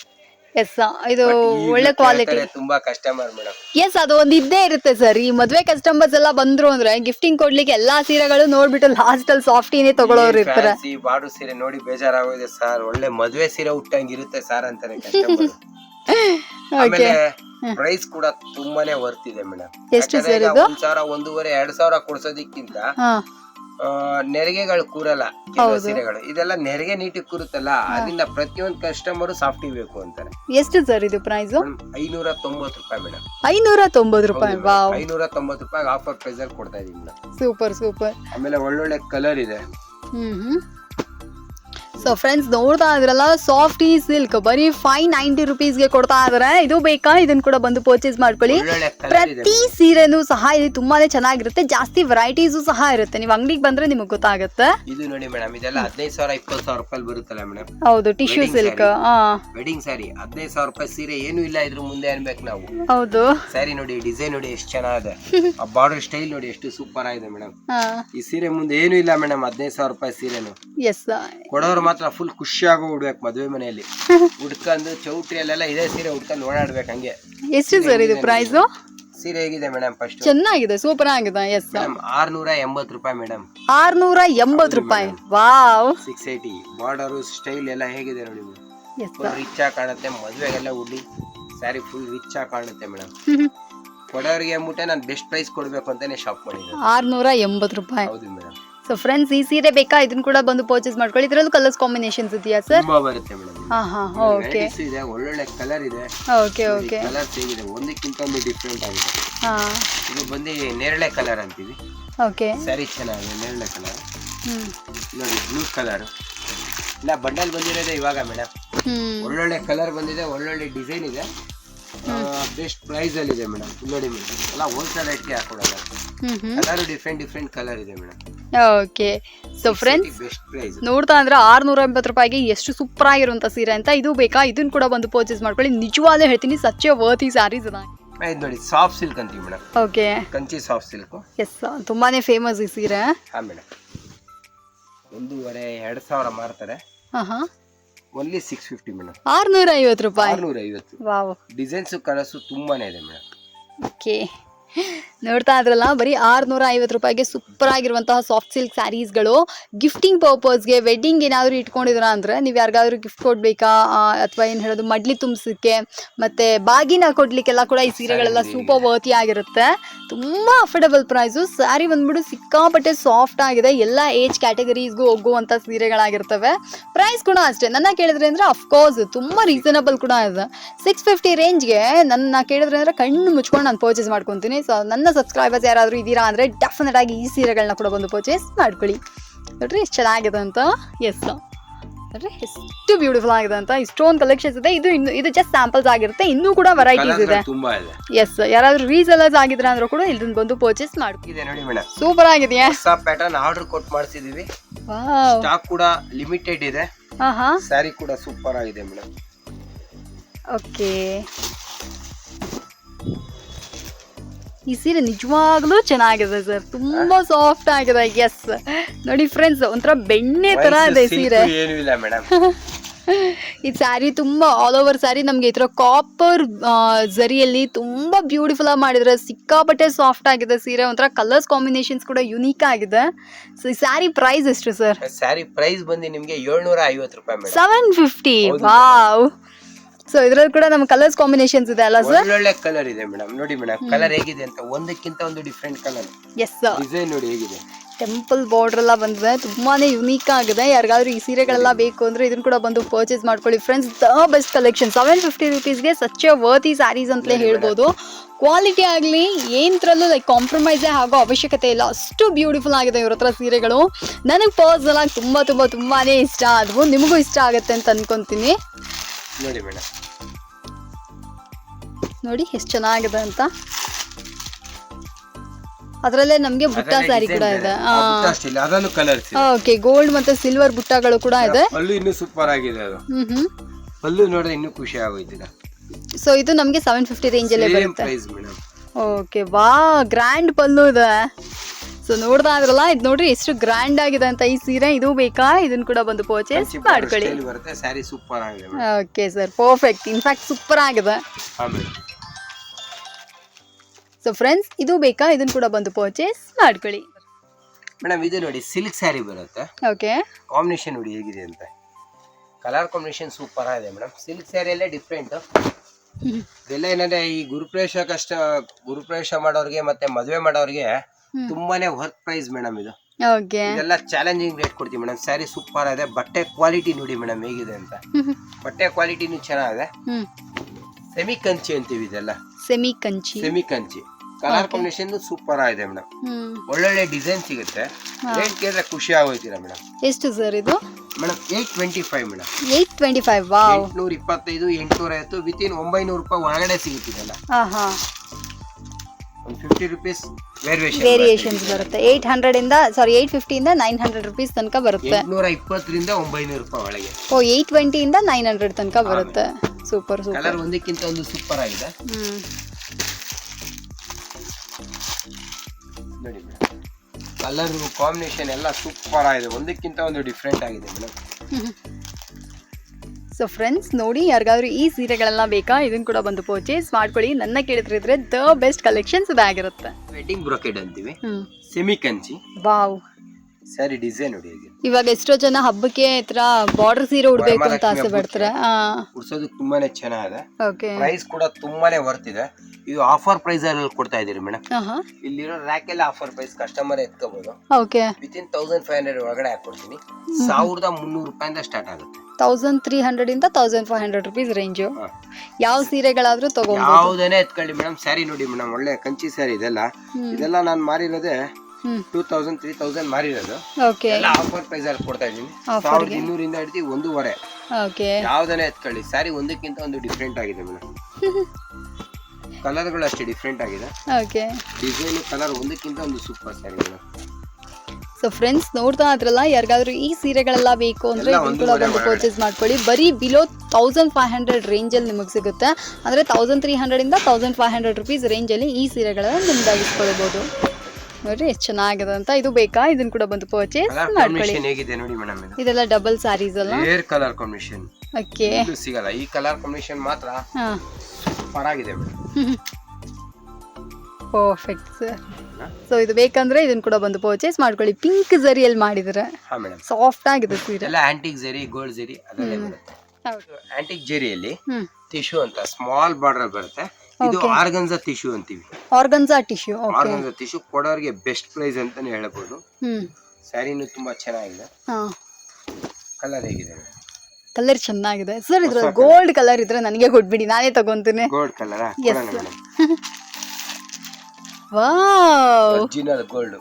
ಎಸ್ ಇದು ಒಳ್ಳೆ ಕ್ವಾಲಿಟಿ ತುಂಬಾ ಕಸ್ಟಮರ್ ಮೇಡಮ್ ಎಸ್ ಅದು ಒಂದು ಇದ್ದೇ ಇರುತ್ತೆ ಸರ್ ಈ ಮದ್ವೆ ಕಸ್ಟಮರ್ಸ್ ಎಲ್ಲ ಬಂದ್ರು ಅಂದ್ರೆ ಗಿಫ್ಟಿಂಗ್ ಕೊಡ್ಲಿಕ್ಕೆ ಎಲ್ಲಾ ಸೀರೆಗಳು ನೋಡ್ಬಿಟ್ಟು ಲಾಸ್ಟ್ ಅಲ್ಲಿ ಸಾಫ್ಟಿನೇ ತಗೊಳ್ಳೋರು ಇರ್ತಾರೆ. ಬಾಡು ಸೀರೆ ನೋಡಿ ಬೇಜಾರಾಗೋಗಿದೆ ಸರ್ ಒಳ್ಳೆ ಮದ್ವೆ ಸೀರೆ ಉಟ್ಟಂಗಿರುತ್ತೆ ಸರ್ ಅಂತಾರೆ ಓಕೆ ಆಮೇಲೆ ಪ್ರೈಸ್ ಕೂಡ ತುಂಬಾನೇ ವರ್ತ್ ಇದೆ ಮೇಡಮ್ ಎಷ್ಟು ಸರ್ ಇದು? ಒಂದ್ ಸಾವಿರ ಒಂದೂವರೆ ಎರಡ್ ಸಾವಿರ ಕೊಡ್ಸೋದಿಕ್ಕಿಂತ ಹಾ. ನೆರಿಗೆಗಳು ಕೂರಲ್ಲ ಕೆಲವು ಸೀರೆಗಳು. ಇದೆಲ್ಲ ನೆರಿಗೆ ನೀಟಿ ಕೂರುತ್ತಲ್ಲ ಅದರಿಂದ ಪ್ರತಿಯೊಂದು ಕಸ್ಟಮರ್ ಸಾಫ್ಟಿ ಬೇಕು ಅಂತಾರೆ. ಎಷ್ಟು ಸರ್ ಇದು ಪ್ರೈಸ್ ಐನೂರ ತೊಂಬತ್ತು ರೂಪಾಯಿ ಮೇಡಮ್ ಐನೂರ ತೊಂಬತ್ತು ರೂಪಾಯಿ? ವಾವ್. ಐನೂರ ತೊಂಬತ್ತು ರೂಪಾಯಿ ಆಫರ್ ಪ್ರೈಸ್ ಅಲ್ಲಿ ಕೊಡ್ತಾ ಇದೀನಿ ಸೂಪರ್ ಸೂಪರ್ ಆಮೇಲೆ ಒಳ್ಳೊಳ್ಳೆ ಕಲರ್ ಇದೆ. ಹ್ಮ್. ಸೊ ಫ್ರೆಂಡ್ಸ್ ನೋಡ್ತಾ ಇದ್ರಲ್ಲ ಸಾಫ್ಟ್ ಈ ಸಿಲ್ಕ್ ಬರೀ ಫೈವ್ ನೈಂಟಿ ರುಪೀಸ್ಗೆ ಕೊಡ್ತಾ ಇದಾರೆ. ಇದು ಬೇಕಾ? ಇದನ್ನ ಕೂಡ ಬಂದು ಪರ್ಚೇಸ್ ಮಾಡ್ಕೊಳ್ಳಿ. ಪ್ರತಿ ಸೀರೆನೂ ಸಹ ಇಲ್ಲಿ ತುಂಬಾನೇ ಚೆನ್ನಾಗಿರುತ್ತೆ. ಜಾಸ್ತಿ ವೆರೈಟೀಸ್ ಸಹ ಇರುತ್ತೆ. ನೀವು ಅಂಗಡಿಗೆ ಬಂದ್ರೆ ನಿಮಗೆ ಗೊತ್ತಾಗುತ್ತೆ. ಇದು ನೋಡಿ ಮೇಡಮ್ ಇದೆಲ್ಲ ಹದಿನೈದು ಸಾವಿರ ಇಪ್ಪತ್ತು ಸಾವಿರ ರೂಪಾಯಿ ಬರುತ್ತಲ್ಲ ಮೇಡಮ್? ಹೌದು tissue silk wedding saree wedding saree ಹದಿನೈದು ಸಾವಿರ ರೂಪಾಯಿ ಸೀರೆ ಏನು ಇಲ್ಲ ಇದ್ರ ಮುಂದೆ ಅನ್ಬೇಕು ನಾವು. ಹೌದು. ಸಾರಿ ನೋಡಿ ಡಿಸೈನ್ ನೋಡಿ ಎಷ್ಟು ಚೆನ್ನಾಗಿದೆ. ಆ ಬಾರ್ಡರ್ ಸ್ಟೈಲ್ ನೋಡಿ ಎಷ್ಟು ಸೂಪರ್ ಆಗಿದೆ ಮೇಡಮ್. ಈ ಸೀರೆ ಮುಂದೆ ಏನು ಇಲ್ಲ ಮೇಡಮ್ ಹದಿನೈದು ಸಾವಿರ ರೂಪಾಯಿ ಸೀರೆನು. ಎಸ್ ಕೊಡೋರು ಮಾತ್ರ ಫುಲ್ ಖುಷಿಯಾಗಿ ಉಡ್ಬೇಕು ಮದುವೆ ಮನೆಯಲ್ಲಿ. ಉಡ್ಕೊಂಡು ಚೌಟ್ರಿಯಲ್ಲೆಲ್ಲ ಇದೇ ಸೀರೆ ಉಡ್ಕೊಂಡು ಓಡಾಡ್ಬೇಕು ಹಂಗೆ. ಎಷ್ಟು ಸರ್ ಇದು ಪ್ರೈಸ್ ಸೀರೆ ಹೇಗಿದೆ ಮೇಡಮ್ ಫಸ್ಟ್ ಚೆನ್ನಾಗಿದೆ ಸೂಪರ್ ಆಗಿದೆ. ಎಸ್ ಮೇಡಮ್ ಆರ್ನೂರ ಎಂಬತ್ತು ರೂಪಾಯಿ ಮೇಡಮ್. ಆರ್ನೂರ ಎಂಬತ್ತು ರೂಪಾಯಿ. Wow six eighty border style ಎಲ್ಲ ಹೇಗಿದೆ ನೋಡಿ ಎಸ್ ಫುಲ್ ರಿಚ್ ಆಗಿ ಕಾಣುತ್ತೆ ಮದುವೆಗೆಲ್ಲ ಉಡ್ಲಿ ಸ್ಯಾರಿ ಫುಲ್ ರಿಚ್ ಆಗಿ ಕಾಣುತ್ತೆ ಮೇಡಮ್. ಕೊಡೋರಿಗೆ ಅಂದ್ಬಿಟ್ಟೆ ನಾನು ಬೆಸ್ಟ್ ಪ್ರೈಸ್ ಕೊಡಬೇಕು ಅಂತಾನೆ ಶಾಪ್ ಮಾಡಿದ್ದೀನಿ ಆರ್ನೂರ ಎಂಬತ್ತು ರೂಪಾಯಿ. ಹೌದು ಮೇಡಮ್. ಸೊ ಫ್ರೆಂಡ್ಸ್ ಈ ಸೀರೆ ಬೇಕಾ? ಇದನ್ನ ಕೂಡ ಬಂದು ಪರ್ಚೇಸ್ ಮಾಡ್ಕೊಳ್ಳಿ. ಇದರಲ್ಲೂ ಕಲರ್ಸ್ ಕಾಂಬಿನೇಷನ್ಸ್ ಇದೆಯಾ ಸರ್ ತುಂಬಾ ಬರುತ್ತೆ ಮೇಡಮ್ ಹಾ ಹಾ ಓಕೆ ಇದೆ ಒಳ್ಳೊಳ್ಳೆ ಕಲರ್ ಇದೆ. ಓಕೆ ಓಕೆ ಕಲರ್ ಇದೆ ಒಂದಕ್ಕಿಂತ ಒಂದು ಡಿಫ್ರೆಂಟ್ ಆಗಿದೆ. ಹಾ. ಇದು ಬಂದು ನೇರಳೆ ಕಲರ್ ಅಂತೀವಿ. ಓಕೆ ಸರಿ ಚೆನ್ನಾಗಿದೆ ನೇರಳೆ ಕಲರ್ ನೋಡಿ ಬ್ಲೂ ಕಲರ್ ಇಲ್ಲ ಬಂಡಲ್ ಬಂದಿರೋದೇ ಇವಾಗ ಮೇಡಮ್ ಒಳ್ಳೊಳ್ಳೆ ಕಲರ್ ಬಂದಿದೆ ಒಳ್ಳೊಳ್ಳೆ ಡಿಸೈನ್ ಇದೆ. ಬೆಸ್ಟ್ ಪ್ರೈಸ್ ಅಲ್ಲಿ ಇದೆ ಮೇಡಮ್ ನೋಡಿ ಮೇಡಮ್ ಎಲ್ಲ ಹೋಲ್ಸೇಲ್ ರೇಟ್ಗೆ ಹಾಕೊಡಲ್ಲ ಹ್ಮ್ ಕಲರ್ ಡಿಫ್ರೆಂಟ್ ಡಿಫ್ರೆಂಟ್ ಕಲರ್ ಇದೆ ಮೇಡಮ್ ಓಕೆ ಸೊ ಫ್ರೆಂಡ್ಸ್ ನೋಡ್ತಾ ಅಂದ್ರೆ ಆರ್ನೂರ ಎಂಬತ್ತು ರೂಪಾಯಿಗೆ ಎಷ್ಟು ಸೂಪರ್ ಆಗಿರುವಂತ ಸೀರೆ ಅಂತ ಇದು ಬೇಕಾ? ಇದನ್ನ ಕೂಡ ಬಂದು ಪರ್ಚೇಸ್ ಮಾಡ್ಕೊಳ್ಳಿ. ನಿಜವಾಗ್ಲೂ ಹೇಳ್ತೀನಿ ಸಚ್ಚ ವರ್ತಿ ಸ್ಯಾರೀಸ್ ಅದ. ಇದು ನೋಡಿ ಸಾಫ್ಟ್ ಸಿಲ್ಕ್ ಅಂತೀವಿ madam okay Kanchi soft silk yes ತುಂಬಾನೇ ಫೇಮಸ್ ಈ ಸೀರೆ. ಹಾ ಮೇಡಮ್ ಒಂದೂವರೆ ಎರಡು ಸಾವಿರ ಮಾರ್ತಾರೆ ಹಾ ಹಾ. ಓನ್ಲಿ ಸಿಕ್ಸ್ ಫಿಫ್ಟಿ ಮೇಡಮ್ ಆರ್ನೂರ ಐವತ್ತು ರೂಪಾಯಿ. ಆರ್ನೂರ ಐವತ್ತು ವಾವ್ ಡಿಸೈನ್ಸು ಕಲರ್ಸು ತುಂಬಾನೇ ಇದೆ ಮೇಡಮ್ ಓಕೆ ನೋಡ್ತಾ ಇದ್ರಲ್ಲ ಬರೀ ಆರುನೂರ ಐವತ್ತು ರೂಪಾಯಿಗೆ ಸೂಪರ್ ಆಗಿರುವಂತಹ ಸಾಫ್ಟ್ ಸಿಲ್ಕ್ ಸ್ಯಾರೀಸ್ಗಳು ಗಿಫ್ಟಿಂಗ್ ಪರ್ಪಸ್ಗೆ ವೆಡ್ಡಿಂಗ್ ಏನಾದರೂ ಇಟ್ಕೊಂಡಿದ್ರ ಅಂದರೆ ನೀವು ಯಾರಿಗಾದ್ರೂ ಗಿಫ್ಟ್ ಕೊಡಬೇಕಾ? ಅಥವಾ ಏನು ಹೇಳೋದು ಮಡ್ಲಿ ತುಂಬಿಸೋಕ್ಕೆ ಮತ್ತು ಬಾಗಿನ ಕೊಡಲಿಕ್ಕೆಲ್ಲ ಕೂಡ ಈ ಸೀರೆಗಳೆಲ್ಲ ಸೂಪರ್ ವರ್ತಿ ಆಗಿರುತ್ತೆ. ತುಂಬ ಅಫೋರ್ಡಬಲ್ ಪ್ರೈಸು ಸ್ಯಾರಿ ಬಂದ್ಬಿಟ್ಟು ಸಿಕ್ಕಾಪಟ್ಟೆ ಸಾಫ್ಟ್ ಆಗಿದೆ. ಎಲ್ಲ ಏಜ್ ಕ್ಯಾಟಗರೀಸ್ಗೂ ಹೋಗುವಂಥ ಸೀರೆಗಳಾಗಿರ್ತವೆ. ಪ್ರೈಸ್ ಕೂಡ ಅಷ್ಟೇ. ನನ್ನ ಕೇಳಿದ್ರೆ ಅಂದರೆ ಅಫ್ಕೋರ್ಸ್ ತುಂಬ ರೀಸನಬಲ್ ಕೂಡ ಇದೆ. ಸಿಕ್ಸ್ ಫಿಫ್ಟಿ ರೇಂಜ್ಗೆ ನನ್ನ ಕೇಳಿದ್ರೆ ಅಂದರೆ ಕಣ್ಣು ಮುಚ್ಕೊಂಡು ನಾನು ಪರ್ಚೇಸ್ ಮಾಡ್ಕೊತೀನಿ. ಸೊ ನನ್ನ ಸಬ್ಸ್ಕ್ರೈಬರ್ಸ್ ಯಾರಾದರೂ ಇದ್ದೀರಾ ಅಂದರೆ ಡೆಫಿನೆಟ್ ಆಗಿ ಈ ಸೀರೆಗಳನ್ನ ಕೂಡ ಬಂದು ಪರ್ಚೇಸ್ ಮಾಡ್ಕೊಳ್ಳಿ. ನೋಡ್ರಿ ಎಷ್ಟು ಚೆನ್ನಾಗಿದೆ ಅಂತ? ಎಸ್ ನೋಡ್ರಿ ಎಷ್ಟು ಬ್ಯೂಟಿಫುಲ್ ಆಗಿದೆ ಅಂತ. ಇಷ್ಟೊಂದು ಕಲೆಕ್ಷನ್ಸ್ ಇದೆ. ಇದು ಇನ್ನು ಇದು ಜಸ್ಟ್ ಸ್ಯಾಂಪಲ್ಸ್ ಆಗಿರುತ್ತೆ. ಇನ್ನೂ ಕೂಡ ವೆರೈಟೀಸ್ ಇದೆ. ಎಸ್ ಯಾರಾದರೂ ರೀಸೆಲರ್ಸ್ ಆಗಿದ್ರೆ ಅಂದ್ರೆ ಕೂಡ ಇಲ್ಲಿಂದ ಬಂದು ಪರ್ಚೇಸ್ ಇದೆ ನೋಡಿ ಮೇಡಮ್ ಸೂಪರ್ ಆಗಿದೆಯಾ? ಹೊಸ ಪ್ಯಾಟರ್ನ್ ಆರ್ಡರ್ ಕೊಟ್ಟು ಮಾಡಿಸಿದೀವಿ. ಸ್ಟಾಕ್ ಕೂಡ ಲಿಮಿಟೆಡ್ ಇದೆ. ಸ್ಯಾರಿ ಕೂಡ ಸೂಪರ್ ಆಗಿದೆ ಮೇಡಮ್ ಓಕೆ ಈ ಸೀರೆ ನಿಜವಾಗ್ಲೂ ಚೆನ್ನಾಗಿದೆ ಸರ್. ತುಂಬಾ ಸಾಫ್ಟ್ ಆಗಿದೆ ಎಸ್ ನೋಡಿ ಫ್ರೆಂಡ್ಸ್ ಒಂಥರ ಬೆಣ್ಣೆ ತರ ಇದೆ ಈ ಸೀರೆ. ಈ ಸ್ಯಾರಿ ತುಂಬಾ ಆಲ್ ಓವರ್ ಸ್ಯಾರಿ ನಮ್ಗೆ ಈ ತರ ಕಾಪರ್ ಜರಿಯಲ್ಲಿ ತುಂಬಾ ಬ್ಯೂಟಿಫುಲ್ ಆಗಿ ಮಾಡಿದ್ರೆ ಸಿಕ್ಕಾಪಟ್ಟೆ ಸಾಫ್ಟ್ ಆಗಿದೆ ಸೀರೆ. ಒಂಥರ ಕಲರ್ಸ್ ಕಾಂಬಿನೇಷನ್ಸ್ ಕೂಡ ಯುನೀಕ್ ಆಗಿದೆ. ಸೊ ಈ ಸ್ಯಾರಿ ಪ್ರೈಸ್ ಎಷ್ಟು ಸರ್? ಸ್ಯಾರಿ ಪ್ರೈಸ್ ಬಂದು ನಿಮ್ಗೆ ಏಳ್ನೂರ ಐವತ್ತು ರೂಪಾಯಿ ಸೆವೆನ್ ಫಿಫ್ಟಿ ವಾವ್ ಸೊ ಇದ್ರಲ್ಲಿ ಕೂಡ ನಮ್ಮ ಕಲರ್ಸ್ ಕಾಂಬಿನೇಷನ್ಸ್ ಇದೆ ಅಲ್ಲ ಸರ್ ಒಳ್ಳೊಳ್ಳೆ ಕಲರ್ ಇದೆ ಮೇಡಮ್ ನೋಡಿ ಮೇಡಮ್ ಕಲರ್ ಹೇಗಿದೆ ಅಂತ ಒಂದಕ್ಕಿಂತ ಒಂದು ಡಿಫ್ರೆಂಟ್ ಕಲರ್ ಎಸ್ ಡಿಸೈನ್ ನೋಡಿ ಹೇಗಿದೆ. ಟೆಂಪಲ್ ಬಾರ್ಡರ್ ಎಲ್ಲ ಬಂದಿದೆ ತುಂಬಾನೇ ಯುನೀಕ್ ಆಗಿದೆ. ಯಾರಿಗಾದ್ರೂ ಈ ಸೀರೆಗಳೆಲ್ಲ ಬೇಕು ಅಂದ್ರೆ ಇದನ್ನ ಕೂಡ ಬಂದು ಪರ್ಚೇಸ್ ಮಾಡ್ಕೊಳ್ಳಿ. Friends the best collection seven fifty ರುಪೀಸ್ಗೆ such worthy saris ಅಂತಲೇ ಹೇಳ್ಬೋದು. ಕ್ವಾಲಿಟಿ ಆಗಲಿ ಏನತ್ರಲ್ಲೂ ಲೈಕ್ ಕಾಂಪ್ರಮೈಸೇ ಆಗೋ ಅವಶ್ಯಕತೆ ಇಲ್ಲ. ಅಷ್ಟು ಬ್ಯೂಟಿಫುಲ್ ಆಗಿದೆ ಇವ್ರ ಹತ್ರ ಸೀರೆಗಳು. ನನಗೆ ಪರ್ಸನಲ್ ಆಗಿ ತುಂಬ ತುಂಬ ತುಂಬಾನೇ ಇಷ್ಟ. ಆದವು ನಿಮಗೂ ಇಷ್ಟ ಆಗುತ್ತೆ ಅಂತ ಅನ್ಕೊಂತೀನಿ. ನೋಡಿ ಮೇಡಮ್. ನೋಡಿ ಎಷ್ಟು ಚೆನ್ನಾಗಿದೆ ಅಂತ. ಅದರಲ್ಲೇ ನಮಗೆ ಬುಟ್ಟ ಸ್ಯಾರಿ ಕೂಡ ಇದೆ. ಅದನ್ನು ಕಲರ್ಸ್ ಓಕೆ ಗೋಲ್ಡ್ ಮತ್ತೆ ಸಿಲ್ವರ್ ಬುಟ್ಟಗಳು ಕೂಡ ಇದೆ. ಅಲ್ಲೂ ಇನ್ನೂ ಸೂಪರ್ ಆಗಿದೆ ಅದು. ಹ್ಮ್ ಅಲ್ಲೂ ನೋಡಿದ್ರೆ ಇನ್ನೂ ಖುಷಿ ಆಗೋಯ್ತಿದೆ ಸೊ ಇದು ನಮಗೆ ಸೆವೆನ್ ಫಿಫ್ಟಿ ರೇಂಜಲ್ಲೇ ಬರುತ್ತೆ. ಓಕೆ ವಾ ಗ್ರ್ಯಾಂಡ್ ಪಲ್ಲು ಇದೆ. ಸೊ ನೋಡ್ತಾ ಇದ್ರಲ್ಲ ಇದು ನೋಡ್ರಿ ಎಷ್ಟು ಗ್ರ್ಯಾಂಡ್ ಆಗಿದೆ ಅಂತ ಈ ಸೀರೆ. ಇದು ಬೇಕಾ? ಇದನ್ನ ಕೂಡ ಬಂದು ಪರ್ಚೇಸ್ ಮಾಡ್ಕೊಳ್ಳಿ. ಸ್ಯಾರಿ ಸೂಪರ್ ಆಗಿದೆ okay sir perfect in fact super ಆಗಿದೆ. ಸೊ ಫ್ರೆಂಡ್ಸ್ ಇದು ಬೇಕಾ? ಇದನ್ನ ಕೂಡ ಬಂದು ಪರ್ಚೇಸ್ ಮಾಡ್ಕೊಳ್ಳಿ. ಮೇಡಮ್ ಇದು ನೋಡಿ ಸಿಲ್ಕ್ ಸ್ಯಾರಿ ಬರುತ್ತೆ. ಓಕೆ ಕಾಂಬಿನೇಷನ್ ನೋಡಿ ಹೇಗಿದೆ ಅಂತ. ಕಲರ್ ಕಾಂಬಿನೇಷನ್ ಸೂಪರ್ ಆಗಿದೆ ಮೇಡಮ್. ಸಿಲ್ಕ್ ಸ್ಯಾರಿಯಲ್ಲೇ ಡಿಫ್ರೆಂಟ್ ಇದೆಲ್ಲ ಏನಂದ್ರೆ ಈ ಗುರುಪ್ರವೇಶ ಕಷ್ಟ ಗುರುಪ್ರವೇಶ ಮಾಡೋರಿಗೆ ಮತ್ತೆ ಮದುವೆ ಮಾಡೋರಿಗೆ ತುಂಬಾನೇ ವರ್ಕ್ ಪ್ರೈಸ್ ಮೇಡಮ್ ಇದು. ಓಕೆ ಇದೆಲ್ಲ ಚಾಲೆಂಜಿಂಗ್ ರೇಟ್ ಕೊಡ್ತೀವಿ ಮೇಡಮ್ ಸ್ಯಾರಿ ಸೂಪರ್ ಇದೆ ಬಟ್ಟೆ ಕ್ವಾಲಿಟಿ ನೋಡಿ ಮೇಡಮ್ ಹೇಗಿದೆ ಅಂತ. ಬಟ್ಟೆ ಕ್ವಾಲಿಟಿನೂ ಚೆನ್ನಾಗಿದೆ. ಸೆಮಿ ಕಂಚಿ ಅಂತೀವಿ ಇದೆಲ್ಲ. Semi Kanchi. Semi Kanchi. Colour combination super ಆಗಿದೆ ಮೇಡಮ್ ಒಳ್ಳೊಳ್ಳೆ ಡಿಸೈನ್ ಸಿಗುತ್ತೆ. ರೇಟ್ ಕೇಳಿದ್ರೆ ಖುಷಿ ಆಗೋಯ್ತೀರಾ ಮೇಡಮ್ ಎಷ್ಟು ಸರ್ ಇದು? Madam eight twenty five madam eight twenty five ಎಂಟ್ನೂರ ಇಪ್ಪತ್ತೈದು ಎಂಟ್ನೂರ ಐವತ್ತು ವಿತ್ ಇನ್ ಒಂಬೈನೂರು ರೂಪಾಯಿ ಒಳಗಡೆ ಸಿಗುತ್ತಿದೆಲ್ಲ ಫಿಫ್ಟಿ ರುಪೀಸ್ ವೇರಿಯೇಷನ್ ವೇರಿಯೇಷನ್ಸ್ ಬರುತ್ತೆ. ಏಯ್ಟ್ ಹಂಡ್ರೆಡ್ ಇಂದ ಸಾರಿ ಏಯ್ಟ್ ಫಿಫ್ಟಿಯಿಂದ ನೈನ್ ಹಂಡ್ರೆಡ್ ರುಪೀಸ್ ತನಕ ಬರುತ್ತೆ. ನೂರ ಇಪ್ಪತ್ತರಿಂದ ಒಂಬೈನೂರು ರೂಪಾಯಿ ಒಳಗೆ. ಓ ಏಯ್ಟ್ ಟ್ವೆಂಟಿಯಿಂದ ನೈನ್ ಹಂಡ್ರೆಡ್ ತನಕ ಬರುತ್ತೆ. ಸೂಪರ್ ಸೂಪರ್ ಕಲರ್ ಒಂದಕ್ಕಿಂತ ಒಂದು ಸೂಪರ್ ಆಗಿದೆ. ಹ್ಮ್. ನೋಡಿ ಮೇಡಮ್. ಕಲರ್ ಕಾಂಬಿನೇಷನ್ ಎಲ್ಲ ಸೂಪರ್ ಆಗಿದೆ. ಒಂದಕ್ಕಿಂತ ಒಂದು ಡಿಫ್ರೆಂಟ್ ಆಗಿದೆ ಮೇಡಮ್. ಸೊ ಫ್ರೆಂಡ್ಸ್ ನೋಡಿ ಯಾರಿಗಾದ್ರೂ ಈ ಸೀರೆಗಳೆಲ್ಲ ಬೇಕಾ? ಇದನ್ನ ಕೂಡ ಬಂದು ಪರ್ಚೇಸ್ ಮಾಡ್ಕೊಳ್ಳಿ. ನನ್ನ ಕೇಳಿದ್ರೆ ದ ಬೆಸ್ಟ್ ಕಲೆಕ್ಷನ್ಸ್ ಇದಾಗಿರುತ್ತೆ ವೆಡ್ಡಿಂಗ್ ಬ್ರೊಕೆಡ್ ಅಂತೀವಿ. ಸೆಮಿ ಕಂಚಿ ವಾವ್ ಸರಿ ಡಿಸೈನ್ ನೋಡಿ ಇವಾಗ ಎಷ್ಟೋ ಜನ ಹಬ್ಬಕ್ಕೆ ತರ ಬಾರ್ಡರ್ ಸೀರೆ ಉಡ್ಬೇಕು ಅಂತ ಆಸೆ ಪಡ್ತಾರೆ. ಉಡ್ಸೋದು ತುಂಬಾನೇ ಚೆನ್ನಾಗಿದೆ. ಓಕೆ ಪ್ರೈಸ್ ಕೂಡ ತುಂಬಾನೇ ವರ್ತ್ ಇದೆ. ಇದು ಆಫರ್ ಪ್ರೈಸ್ ಅಲ್ಲಿ ಕೊಡ್ತಾ ಇದೀರಿ ಮೇಡಮ್ ಇಲ್ಲಿರೋ ರ್ಯಾಕ್ ಎಲ್ಲ offer price customer ಎತ್ಕೋಬಹುದು okay. Within thousand five hundred ಒಳಗಡೆ ಹಾಕೊಡ್ತೀನಿ ಸಾವಿರದ ಮುನ್ನೂರು ರೂಪಾಯಿಂದ ಸ್ಟಾರ್ಟ್ ಆಗುತ್ತೆ. ತೌಸಂಡ್ ತ್ರೀ ಹಂಡ್ರೆಡ್ ಇಂದ thousand five hundred rupees range. ಯಾವ ಸೀರೆಗಳಾದ್ರೂ ತಗೊಂಬೋದು. ಯಾವುದನ್ನೇ ಎತ್ಕೊಳ್ಳಿ ಮೇಡಮ್ ಸ್ಯಾರಿ ನೋಡಿ ಮೇಡಮ್ ಒಳ್ಳೆ ಕಂಚಿ ಸ್ಯಾರಿ ಇದೆಲ್ಲ. ಇದೆಲ್ಲ ನಾನು ಮಾರಿರೋದೇ ಟೂ ತೌಸಂಡ್ ತ್ರೀ ತೌಸಂಡ್ ಮಾರಿರೋದು. ಓಕೆ. ಎಲ್ಲ ಆಫರ್ ಪ್ರೈಸ್ ಅಲ್ಲಿ ಕೊಡ್ತಾ ಇದ್ದೀನಿ. ಸಾವಿರದ? ಇನ್ನೂರಿಂದ ಹಿಡಿದು ಒಂದೂವರೆ. ಓಕೆ. ಯಾವ್ದನ್ನೇ ಎತ್ಕೊಳ್ಳಿ. ಸ್ಯಾರಿ ಒಂದಕ್ಕಿಂತ ಒಂದು ಡಿಫ್ರೆಂಟ್ ಆಗಿದೆ ಮೇಡಮ್ ಕಲರ್ಗಳು ಅಷ್ಟೇ ಡಿಫ್ರೆಂಟ್ ಆಗಿದೆ. ಓಕೆ ಡಿಸೈನ್ ಕಲರ್ ಒಂದಕ್ಕಿಂತ ಒಂದು ಸೂಪರ್ ಸ್ಯಾರಿ ಇದೆ ಸೊ ಫ್ರೆಂಡ್ಸ್ ನೋಡ್ತಾ ಇದ್ರಲ್ಲ ಯಾರಿಗಾದ್ರೂ ಈ ಸೀರೆಗಳೆಲ್ಲ ಬೇಕು ಅಂದ್ರೆ ಕೂಡ ಬಂದು ಪರ್ಚೇಸ್ ಮಾಡ್ಕೊಳ್ಳಿ. ಬರೀ ಬಿಲೋ ತೌಸಂಡ್ ಫೈವ್ ಹಂಡ್ರೆಡ್ ರೇಂಜಲ್ಲಿ ನಿಮಗೆ ಸಿಗುತ್ತೆ. ಅಂದ್ರೆ ತೌಸಂಡ್ ತ್ರೀ ಹಂಡ್ರೆಡಿಂದ ತೌಸಂಡ್ ಫೈವ್ ಹಂಡ್ರೆಡ್ ರುಪೀಸ್ ರೇಂಜಲ್ಲಿ ಈ ಸೀರೆಗಳನ್ನು ನಿಮ್ದಾಗಿಸ್ಕೊಳ್ಬೋದು. ನೋಡ್ರಿ ಎಷ್ಟು ಚೆನ್ನಾಗಿದೆ ಅಂತ. ಇದು ಬೇಕಾ? ಇದನ್ನ ಕೂಡ ಬಂದು ಪರ್ಚೇಸ್ ಮಾಡ್ಕೊಳ್ಳಿ. ಹೇಗಿದೆ ನೋಡಿ ಮೇಡಮ್ ಇದೆಲ್ಲ ಡಬಲ್ ಸ್ಯಾರೀಸ್ ಅಲ್ಲ? ರೇರ್ ಕಲರ್ ಕಾಂಬಿನೇಷನ್ ಓಕೆ ಸಿಗಲ್ಲ. ಈ ಕಲರ್ ಕಾಂಬಿನೇಷನ್ ಮಾತ್ರ ಹಾ. ಸೂಪರ್ ಆಗಿದೆ ಮೇಡಮ್ ಪರ್ಫೆಕ್ಟ್ ಸರ್ ಸೊ ಇದು ಬೇಕಂದ್ರೆ ಇದನ್ನ ಕೂಡ ಬಂದು ಪರ್ಚೇಸ್ ಮಾಡ್ಕೊಳ್ಳಿ. ಪಿಂಕ್ ಜರಿಯಲ್ಲಿ ಮಾಡಿದ್ರೆ. ಹಾ ಮೇಡಮ್ ಸಾಫ್ಟ್ ಆಗಿದೆ ಸೀರೆ ಎಲ್ಲ ಆಂಟಿಕ್ ಜರಿ ಗೋಲ್ಡ್ ಜರಿ ಅದರಲ್ಲೇ ಬರುತ್ತೆ. ಹೌದು. ಆಂಟಿಕ್ ಜರಿಯಲ್ಲಿ ಹ್ಮ್. ಟಿಶ್ಯೂ ಅಂತ ಸ್ಮಾಲ್ ಬಾರ್ಡರ್ ಬರುತ್ತೆ. ಇದು Okay. ಆರ್ಗನ್ಸಾ ಟಿಶ್ಯೂ ಅಂತೀವಿ. Organza tissue okay organza tissue ಕೊಡೋರಿಗೆ best price ಅಂತಾನೆ ಹೇಳ್ಬೋದು. ಹ್ಮ್. ಸ್ಯಾರಿನೂ ತುಂಬಾ ಚೆನ್ನಾಗಿದೆ. ಹಾಂ. ಕಲರ್ ಹೇಗಿದೆ? ಕಲರ್ ಚೆನ್ನಾಗಿದೆ. ಸರ್ ಇದ್ರ ಗೋಲ್ಡ್ ಕಲರ್ ಇದ್ರೆ ನನಗೆ ಕೊಟ್ಬಿಡಿ. ನಾನೇ ತಗೊಂತೀನಿ. Gold colour wow original gold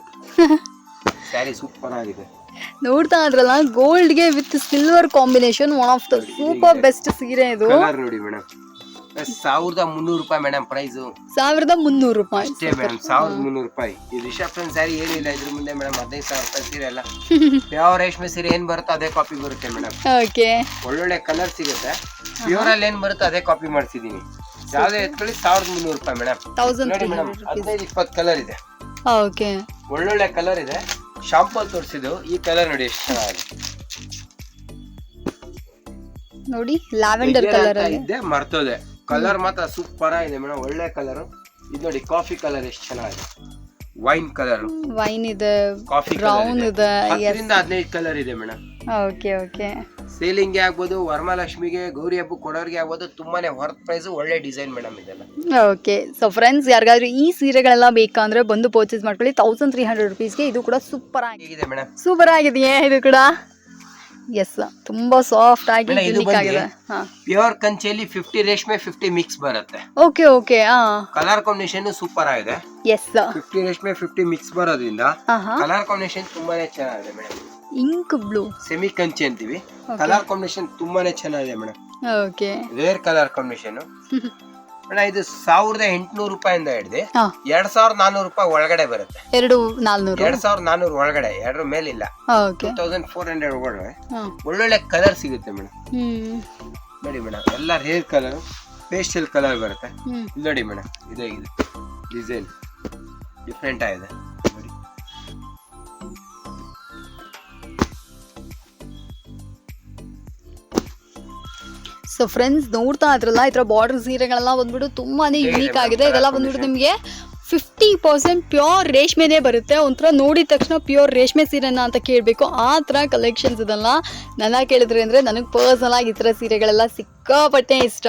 sari super ಆಗಿದೆ. ನೋಡ್ತಾ ಇದ್ರಲ್ಲ ಗೋಲ್ಡ್ಗೆ with silver combination one of the super best ಸೀರೆ ಇದು. ಕಲರ್ ನೋಡಿ ಮೇಡಮ್ ಸಾವಿರದ ಮುನ್ನೂರು ರೂಪಾಯಿ ಮೇಡಮ್ ಪ್ರೈಸು ಸಾವಿರದ ಮುನ್ನೂರು ರೂಪಾಯಿ. ಅಷ್ಟೇ ಮೇಡಮ್ ಸಾವಿರದ ಮುನ್ನೂರು ರೂಪಾಯಿ. ಈ ರಿಸೆಪ್ಷನ್ ಸ್ಯಾರಿ ಏನಿಲ್ಲ ಇದ್ರ ಮುಂದೆ ಮೇಡಮ್ ಹದಿನೈದು ಸಾವಿರ ರೂಪಾಯಿ ಸೀರೆ ಎಲ್ಲ. ಯಾವ ರೇಷ್ಮೆ ಸೀರೆ ಏನ್ ಬರುತ್ತೋ ಅದೇ ಕಾಪಿ ಬರುತ್ತೆ ಮೇಡಮ್ ಓಕೆ ಒಳ್ಳೊಳ್ಳೆ ಕಲರ್ ಸಿಗುತ್ತೆ. ಪ್ಯೂರ್ ಅಲ್ಲಿ ಏನ್ ಬರುತ್ತೋ ಅದೇ ಕಾಪಿ ಮಾಡ್ಸಿದೀನಿ ಯಾವ್ದೇ ಎತ್ಕೊಳ್ಳಿ ಸಾವಿರದ ಮುನ್ನೂರು ರೂಪಾಯಿ ಮೇಡಮ್ ನೋಡಿ ಮೇಡಮ್ ಹದಿನೈದು ಇಪ್ಪತ್ತು ಕಲರ್ ಇದೆ. ಓಕೆ ಒಳ್ಳೊಳ್ಳೆ ಕಲರ್ ಇದೆ. ಶಾಂಪಲ್ ತೋರಿಸಿದ್ದು ಈ ಕಲರ್ ನೋಡಿ ಎಷ್ಟು ಚೆನ್ನಾಗಿದೆ. ನೋಡಿ ಲ್ಯಾವೆಂಡರ್ ಕಲರ್ ಇದೆ ಅಲ್ಲಿ. ಮರ್ತೋದೆ. ಕಲರ್ ಮಾತ್ರ ಸೂಪರ್ ಆಗಿದೆ ಮೇಡಮ್ ಒಳ್ಳೆ ಕಲರ್ ಇದು ನೋಡಿ ಕಾಫಿ ಕಲರ್ ಎಷ್ಟು ಚೆನ್ನಾಗಿದೆ. ವೈನ್ ಕಲರ್ ವೈನ್ ಇದೆ ಕಾಫಿ ಬ್ರೌನ್ ಇದೆ. ಅದರಿಂದ ಹತ್ತರಿಂದ ಹದಿನೈದು ಕಲರ್ ಇದೆ ಮೇಡಮ್ ಓಕೆ ಓಕೆ ಸೇಲಿಂಗ್ ಆಗ್ಬೋದು ವರಮಹಾಲಕ್ಷ್ಮಿಗೆ ಗೌರಿ ಹಬ್ಬ ಕೊಡೋರಿಗೆ ಆಗ್ಬೋದು ತುಂಬಾನೇ ವರ್ತ್ ಪ್ರೈಸ್ ಒಳ್ಳೆ ಡಿಸೈನ್ ಮೇಡಮ್ ಇದೆಲ್ಲ. ಓಕೆ ಸೊ ಫ್ರೆಂಡ್ಸ್ ಯಾರಿಗಾದ್ರೂ ಈ ಸೀರೆಗಳೆಲ್ಲ ಬೇಕಂದ್ರೆ ಬಂದು ಪರ್ಚೇಸ್ ಮಾಡ್ಕೊಳ್ಳಿ. ತೌಸಂಡ್ ತ್ರೀ ಹಂಡ್ರೆಡ್ ರುಪೀಸ್ಗೆ ಇದು ಕೂಡ ಸೂಪರ್ ಆಗಿದೆ ಮೇಡಮ್ ಸೂಪರ್ ಆಗಿದೆಯೇ ಇದು ಕೂಡ? ಎಸ್ ತುಂಬಾ ಸಾಫ್ಟ್ ಆಗಿ ಮೇಡಮ್, ಇದು ಯುನಿಕ್ ಬಂದು ಆಗಿದೆ. ಹಾ. ಪ್ಯೂರ್ ಕಂಚಿಯಲ್ಲಿ ಫಿಫ್ಟಿ ರೇಷ್ಮೆ ಫಿಫ್ಟಿ ಮಿಕ್ಸ್ ಬರುತ್ತೆ. ಓಕೆ ಓಕೆ ಹಾ ಕಲರ್ ಕಾಂಬಿನೇಷನ್ ಸೂಪರ್ ಆಗಿದೆ. ಎಸ್ ಫಿಫ್ಟಿ ರೇಷ್ಮೆ ಫಿಫ್ಟಿ ಮಿಕ್ಸ್ ಬರೋದ್ರಿಂದ ಹಾ ಹಾ. ಕಲರ್ ಕಾಂಬಿನೇಷನ್ ತುಂಬಾನೇ ಚೆನ್ನಾಗಿದೆ madam ink blue semi Kanchi ಅಂತೀವಿ. ಕಲರ್ ಕಾಂಬಿನೇಷನ್ ತುಂಬಾನೇ ಚೆನ್ನಾಗಿದೆ madam okay rare colour combination madam ಇದು ಸಾವಿರದ ಎಂಟುನೂರು ರೂಪಾಯಿಂದ ಹಿಡಿದು ಹಾ. ಎರಡ್ ಸಾವಿರದ ನಾನೂರು ರೂಪಾಯಿ ಒಳಗಡೆ ಬರುತ್ತೆ. ಎರಡು ನಾಲ್ನೂರು? ಎರಡ್ ಸಾವಿರದ ನಾನೂರು ಒಳಗಡೆ ಎರಡರ ಮೇಲಿಲ್ಲ. Okay. Two thousand four hundred ಒಳಗಡೆ. ಒಳ್ಳೊಳ್ಳೆ ಕಲರ್ ಸಿಗುತ್ತೆ ಮೇಡಮ್ ಹ್ಮ್. ನೋಡಿ ಮೇಡಮ್ ಎಲ್ಲ ರೇರ್ ಕಲರ್ ಪೇಸ್ಟಲ್ ಕಲರ್ ಬರುತ್ತೆ. ಹ್ಮ್. ಇಲ್ಲಿ ನೋಡಿ ಮೇಡಮ್ ಇದಾಗಿದೆ. ಡಿಸೈನ್ ಡಿಫ್ರೆಂಟ್ ಆಗಿದೆ. ಸೊ ಫ್ರೆಂಡ್ಸ್ ನೋಡ್ತಾ ಇದ್ರಲ್ಲ ಈ ಥರ ಬಾರ್ಡರ್ ಸೀರೆಗಳೆಲ್ಲ ಬಂದ್ಬಿಟ್ಟು ತುಂಬಾನೇ ಯುನೀಕ್ ಆಗಿದೆ. ಇದೆಲ್ಲ ಬಂದ್ಬಿಟ್ಟು? ನಿಮಗೆ ಫಿಫ್ಟಿ ಪರ್ಸೆಂಟ್ ಪ್ಯೂರ್ ರೇಷ್ಮೆನೇ ಬರುತ್ತೆ. ಒಂಥರ ನೋಡಿದ ತಕ್ಷಣ ಪ್ಯೂರ್ ರೇಷ್ಮೆ ಸೀರೆನ ಅಂತ ಕೇಳಬೇಕು. ಆ ಥರ ಕಲೆಕ್ಷನ್ಸ್ ಇದೆಲ್ಲ. ನನ್ನ ಕೇಳಿದ್ರೆ ಅಂದರೆ ನನಗೆ ಪರ್ಸನಲ್ ಆಗಿ ಈ ಥರ ಸೀರೆಗಳೆಲ್ಲ ಸಿಕ್ಕಾಪಟ್ಟೆ ಇಷ್ಟ.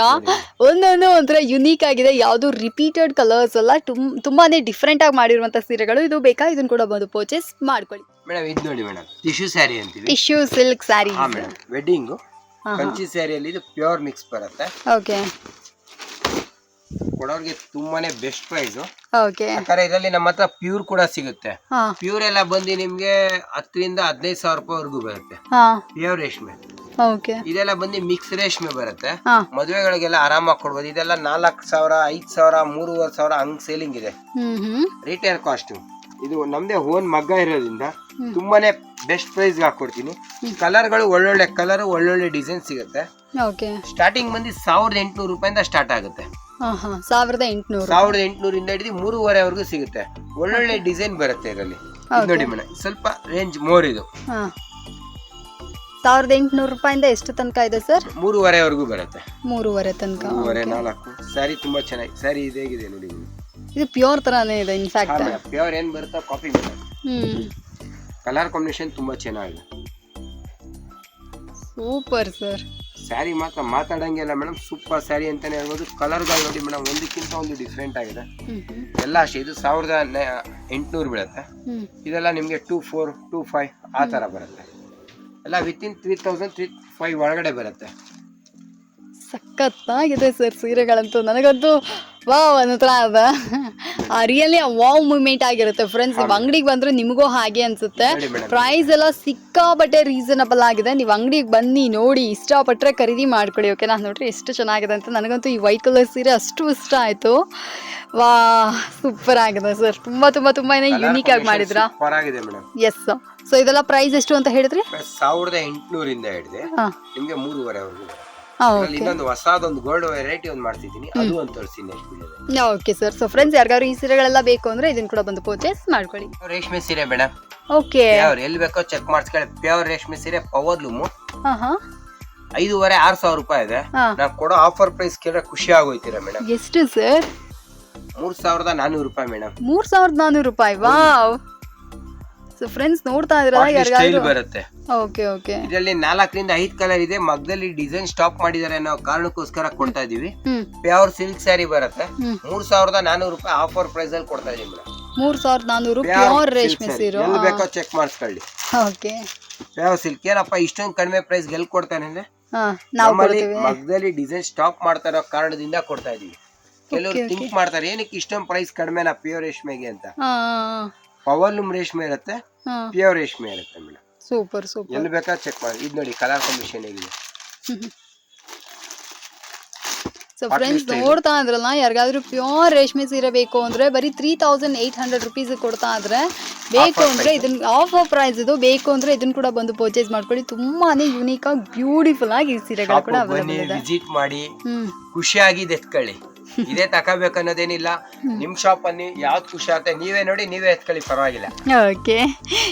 ಒಂದೊಂದು ಒಂಥರ ಯುನೀಕ್ ಆಗಿದೆ. ಯಾವುದು ರಿಪೀಟೆಡ್ ಕಲರ್ಸ್ ಎಲ್ಲ ತುಂಬ ತುಂಬಾ ಡಿಫ್ರೆಂಟಾಗಿ ಮಾಡಿರುವಂಥ ಸೀರೆಗಳು. ಇದು ಬೇಕಾ? ಇದನ್ನು ಕೂಡ ಬಂದು ಪರ್ಚೇಸ್ ಮಾಡ್ಕೊಳ್ಳಿ. ಮೇಡಮ್ ಇದು ನೋಡಿ ಮೇಡಮ್ ಟಿಶ್ಯೂ ಸ್ಯಾರಿ ಅಂತೀವಿ. Tissue silk sari wedding. Kanchi ಸ್ಯಾರಿಯಲ್ಲಿ ಇದು ಪ್ಯೂರ್ ಮಿಕ್ಸ್ ಬರುತ್ತೆ. ಓಕೆ. ಕೊಡೋರಿಗೆ ತುಂಬಾನೇ ಬೆಸ್ಟ್ ಪ್ರೈಸ್ ಓಕೆ. ಯಾಕಂದ್ರೆ ಇದರಲ್ಲಿ ನಮ್ಮ ಹತ್ರ ಪ್ಯೂರ್ ಕೂಡ ಸಿಗುತ್ತೆ. ಪ್ಯೂರ್ ಎಲ್ಲ ಬಂದು ನಿಮ್ಗೆ ಹತ್ತರಿಂದ ಹದಿನೈದು ಸಾವಿರ ರೂಪಾಯಿವರೆಗೂ ಬರುತ್ತೆ. ಪ್ಯೂರ್ ರೇಷ್ಮೆ. ಇದೆಲ್ಲ ಬಂದು ಮಿಕ್ಸ್ ರೇಷ್ಮೆ ಬರುತ್ತೆ. ಮದುವೆಗಳಿಗೆಲ್ಲ ಆರಾಮಾಗಿ ಕೊಡ್ಬೋದು. ಇದೆಲ್ಲ ನಾಲ್ಕು ಸಾವಿರ ಐದು ಸಾವಿರ ಮೂರುವರೆ ಸಾವಿರ ಹಂಗ್ ಸೇಲಿಂಗ್ ಇದೆ. ರಿಟೇಲ್ ಕಾಸ್ಟ್ ಇದು ನಮ್ದೇ ಓನ್ ಮಗ್ಗ ಇರೋದ್ರಿಂದ ತುಂಬಾನೇ ಬೆಸ್ಟ್ ಪ್ರೈಸ್ ಹಾಕೊಡ್ತೀನಿ. ಕಲರ್ಗಳು ಒಳ್ಳೊಳ್ಳೆ ಕಲರ್ ಒಳ್ಳೊಳ್ಳೆ ಡಿಸೈನ್ ಸಿಗುತ್ತೆ. ಓಕೆ. ಸ್ಟಾರ್ಟಿಂಗ್ ಬಂದು ಸಾವಿರದ ಎಂಟುನೂರು ರೂಪಾಯಿಂದ ಸ್ಟಾರ್ಟ್ ಆಗುತ್ತೆ. ಸಾವಿರದ ಎಂಟುನೂರು. ಸಾವಿರದ ಎಂಟುನೂರಿಂದ ಹಿಡಿದು ಮೂರುವರೆವರೆಗೂ ಸಿಗುತ್ತೆ. ಒಳ್ಳೊಳ್ಳೆ ಡಿಸೈನ್ ಬರುತ್ತೆ ಇದರಲ್ಲಿ. ನೋಡಿ ಮೇಡಮ್ ಸ್ವಲ್ಪ ರೇಂಜ್ ಮೋರ್ ಇದು. ಸಾವಿರದ ಎಂಟುನೂರು ರೂಪಾಯಿಂದ ಎಷ್ಟು ತನಕ ಇದೆ ಸರ್? ಮೂರುವರೆವರೆಗೂ ಬರುತ್ತೆ. ಮೂರುವರೆ ತನಕ. ಮೂರುವರೆ ನಾಲ್ಕು. ಸ್ಯಾರಿ ತುಂಬಾ ಚೆನ್ನಾಗಿ ಸ್ಯಾರಿ ಇದೇಗಿದೆ ನೋಡಿ. ಇದು ಪ್ಯೂರ್ ತರಾನೇ ಇದೆ ಇನ್ಫ್ಯಾಕ್ಟ್ ಪ್ಯೂರ್ ಏನ್ ಬರುತ್ತೆ ಕಾಫಿ ಬರುತ್ತೆ ಹ್ಮ್. ಕಲರ್ ಕಾಂಬಿನೇಷನ್ ತುಂಬಾ ಚೆನ್ನಾಗಿದೆ. ಸೂಪರ್ ಸರ್ ಸ್ಯಾರಿ ಮಾತ್ರ ಮಾತಾಡಂಗಿಲ್ಲ ಮೇಡಮ್ ಸೂಪರ್ ಸ್ಯಾರಿ ಅಂತಾನೆ ಹೇಳ್ಬೋದು. ಕಲರ್ಗಳು ನೋಡಿ ಮೇಡಮ್ ಒಂದಕ್ಕಿಂತ ಒಂದು ಡಿಫ್ರೆಂಟ್ ಆಗಿದೆ. ಎಲ್ಲ ಅಷ್ಟೇ. ಇದು ಸಾವಿರದ ಎಂಟುನೂರು ಬೀಳುತ್ತೆ. ಇದೆಲ್ಲ ನಿಮಗೆ ಟೂ ಫೋರ್ ಟೂ ಫೈವ್ ಆ ಥರ ಬರುತ್ತೆ. ಎಲ್ಲ within three thousand three five ಒಳಗಡೆ ಬರುತ್ತೆ. ಸಖತ್ತಾಗಿದೆ ಸರ್ ಸೀರೆಗಳಂತೂ. ನನಗಂತೂ ವಾವ್ ಅನ್ನೋ ಅದ. ರಿಯಲಿ ವಾವ್ ಮೂಮೆಂಟ್ ಆಗಿರುತ್ತೆ ಫ್ರೆಂಡ್ಸ್ ನೀವು ಅಂಗಡಿಗೆ ಬಂದ್ರೆ ನಿಮಗೂ ಹಾಗೆ ಅನ್ಸುತ್ತೆ. ಪ್ರೈಸ್ ಎಲ್ಲ ಸಿಕ್ಕಾಪಟ್ಟೆ ರೀಸನಬಲ್ ಆಗಿದೆ. ನೀವು ಅಂಗಡಿಗೆ ಬನ್ನಿ ನೋಡಿ ಇಷ್ಟಪಟ್ಟರೆ ಖರೀದಿ ಮಾಡ್ಕೊಳ್ಳಿ ಓಕೆ ನಾನು ನೋಡ್ರಿ ಎಷ್ಟು ಚೆನ್ನಾಗಿದೆ ಅಂತ. ನನಗಂತೂ ಈ ವೈಟ್ ಕಲರ್ ಸೀರೆ ಅಷ್ಟು ಇಷ್ಟ ಆಯಿತು. ವಾ ಸೂಪರ್ ಆಗಿದೆ ಸರ್ ತುಂಬ ತುಂಬ ತುಂಬಾ ಯುನೀಕ್ ಆಗಿ ಮಾಡಿದ್ರಾ ಎಸ್ ಸೊ ಇದೆಲ್ಲ ಪ್ರೈಸ್ ಎಷ್ಟು ಅಂತ ಹೇಳಿದ್ರಿ? ಸಾವಿರದ ಎಂಟುನೂರಿಂದ ಹಿಡಿದೆ. ನಿಮಗೆ ಮೂರುವರೆ ಅದ್ರಲ್ಲಿ ಇನ್ನೊಂದು ಹೊಸದೊಂದು ಗೋಲ್ಡ್ ವೆರೈಟಿ ಒಂದು ಮಾಡ್ತಿದ್ದೀನಿ. ಅದು ಒಂದು ತೋರಿಸಿ ನೆಕ್ಸ್ಟ್ ವಿಡಿಯೋದಲ್ಲಿ ಓಕೆ ಸರ್ ಸೊ ಫ್ರೆಂಡ್ಸ್ ಯಾರಿಗಾದ್ರು ಈ ಸೀರೆಗಳೆಲ್ಲ ಬೇಕು ಅಂದ್ರೆ ಇದನ್ನ ಕೂಡ ಬಂದು ಪರ್ಚೇಸ್ ಮಾಡ್ಕೊಳ್ಳಿ. ರೇಷ್ಮೆ ಸೀರೆ ಮೇಡಮ್ ಓಕೆ ಅವ್ರು ಎಲ್ಲಿ ಬೇಕೋ ಚೆಕ್ ಮಾಡಿಸ್ಕೊಳ್ಳಿ. ಪ್ಯೂರ್ ರೇಷ್ಮೆ ಸೀರೆ ಪವರ್ ಲೂಮು. ಹಾ ಹಾ. ಐದೂವರೆ ಆರು ಸಾವಿರ ರೂಪಾಯಿ ಇದೆ. ಹಾ. ನಾವು ಕೊಡೋ ಆಫರ್ ಪ್ರೈಸ್ ಕೇಳಿದ್ರೆ ಖುಷಿ ಆಗೋಯ್ತೀರಾ ಮೇಡಮ್ ಎಷ್ಟು ಸರ್ ಮೂರ್ ಸಾವಿರದ ನಾನೂರು ರೂಪಾಯಿ ಮೇಡಮ್ ಮೂರ್ ಸಾವಿರದ ನಾನೂರು ರೂಪಾಯಿ. ವಾವ್ ಸೊ ಫ್ರೆಂಡ್ಸ್ ನೋಡ್ತಾ ಇದ್ರಲ್ಲ ಸ್ಟೈಲ್ ಯಾರಿಗಾದ್ರು ಬರುತ್ತೆ. Okay okay. ಇದರಲ್ಲಿ ನಾಲ್ಕರಿಂದ ಐದು ಕಲರ್ ಇದೆ. ಮಗ್ದಲ್ಲಿ ಡಿಸೈನ್ ಸ್ಟಾಪ್ ಮಾಡಿದ್ದಾರೆ ಅನ್ನೋ ಕಾರಣಕ್ಕೋಸ್ಕರ ಕೊಡ್ತಾ ಇದೀವಿ. ಹ್ಮ್. ಪ್ಯೂರ್ ಸಿಲ್ಕ್ ಸ್ಯಾರಿ ಬರುತ್ತೆ. ಮೂರ್ ಸಾವಿರದ ನಾನೂರು ರೂಪಾಯಿ ಆಫರ್ ಪ್ರೈಸ್ ಅಲ್ಲಿ ಕೊಡ್ತಾ ಇದೀವಿ ಮೇಡಮ್. ಮೂರ್ ಸಾವಿರದ ನಾನೂರು ಪ್ಯೂರ್ ರೇಷ್ಮೆ ಸೀರೆ. ಎಲ್ಲಿ ಬೇಕೋ ಚೆಕ್ ಮಾಡಿಸ್ಕೊಳ್ಳಿ. ಓಕೆ. ಪ್ಯೂರ್ ಸಿಲ್ಕ್ ಏನಪ್ಪ ಇಷ್ಟೊಂದು ಕಡಿಮೆ ಪ್ರೈಸ್ ಗೆಲ್ ಕೊಡ್ತಾನೆ ಅಂದ್ರೆ? ಹಾ ನಾವು ನಮ್ಮಲ್ಲಿ ಕೊಡ್ತೀವಿ. ಮಗ್ದಲ್ಲಿ ಡಿಸೈನ್ ಸ್ಟಾಪ್ ಮಾಡ್ತಾ ಇರೋ ಕಾರಣದಿಂದ ಕೊಡ್ತಾ ಇದೀವಿ. ಕೆಲವರು. ಥಿಂಕ್ ಮಾಡ್ತಾರೆ ಏನಕ್ಕೆ ಇಷ್ಟೊಂದು ಪ್ರೈಸ್ ಕಡಿಮೆನಾ ಪ್ಯೂರ್ ರೇಷ್ಮೆಗೆ ಅಂತ? ಹಾ ಪವರ್ ಲೂಮ್ ರೇಷ್ಮೆ ಇರುತ್ತೆ. ಹಾ. ಪ್ಯೂರ್ ರೇಷ್ಮೆ ಇರುತ್ತೆ ಮೇಡಮ್. ಸೂಪರ್ ಸೂಪರ್ ಎಲ್ಲಿ ಬೇಕಾದ್ರೆ ಚೆಕ್ ಮಾಡಿ. ಇದು ನೋಡಿ ಕಲರ್ ಕಾಂಬಿನೇಷನ್ ಹೇಗಿದೆ. ಸೊ ಫ್ರೆಂಡ್ಸ್ ನೋಡ್ತಾ ಇದ್ರಲ್ಲ ಯಾರಿಗಾದ್ರೂ ಪ್ಯೂರ್ ರೇಷ್ಮೆ ಸೀರೆ ಬೇಕು ಅಂದ್ರೆ ಬರೀ three thousand eight hundred rupees ಕೊಡ್ತಾ ಇದ್ರೆ ಬೇಕು ಅಂದ್ರೆ ಇದನ್ನ ಆಫರ್ ಪ್ರೈಸ್ ಇದು ಬೇಕು ಅಂದ್ರೆ ಇದನ್ನ ಕೂಡ ಬಂದು ಪರ್ಚೇಸ್ ಮಾಡ್ಕೊಳ್ಳಿ. ತುಂಬಾನೇ ಯುನೀಕ್ ಆಗಿ ಬ್ಯೂಟಿಫುಲ್ ಆಗಿ ಈ ಸೀರೆಗಳು ಕೂಡ ಅವೈಲೇಬಲ್ ಇದೆ. ವಿಸಿಟ್ ಮಾಡಿ. ಖುಷಿಯಾಗಿ ಎತ್ಕೊಳ್ಳಿ. ಇದೇ ತಗೋಬೇಕನ್ನೋದೇನಿಲ್ಲ ನಿಮ್ ಶಾಪ್ ಅಲ್ಲಿ ಯಾವ್ದು ಖುಷಿ ಆಗುತ್ತೆ ನೀವೇ ನೋಡಿ ನೀವೇ ಎತ್ಕೊಳ್ಳಿ ಪರವಾಗಿಲ್ಲ. Okay.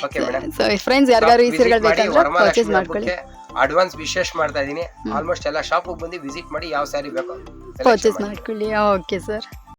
Okay madam so friends ಯಾರಿಗಾದ್ರು ಈ ಸೀರೆಗಳು ಬೇಕಂದ್ರೆ ಪರ್ಚೇಸ್ ಮಾಡ್ಕೊಳ್ಳಿ. ಅಡ್ವಾನ್ಸ್ ವಿಶೇಷ ಮಾಡ್ತಾ ಇದೀನಿ. ಆಲ್ಮೋಸ್ಟ್ ಎಲ್ಲ ಶಾಪಿಗೆ ಬಂದು ವಿಸಿಟ್ ಮಾಡಿ ಯಾವ ಸ್ಯಾರಿ ಬೇಕು ಪರ್ಚೇಸ್ ಮಾಡ್ಕೊಳ್ಳಿ. Okay sir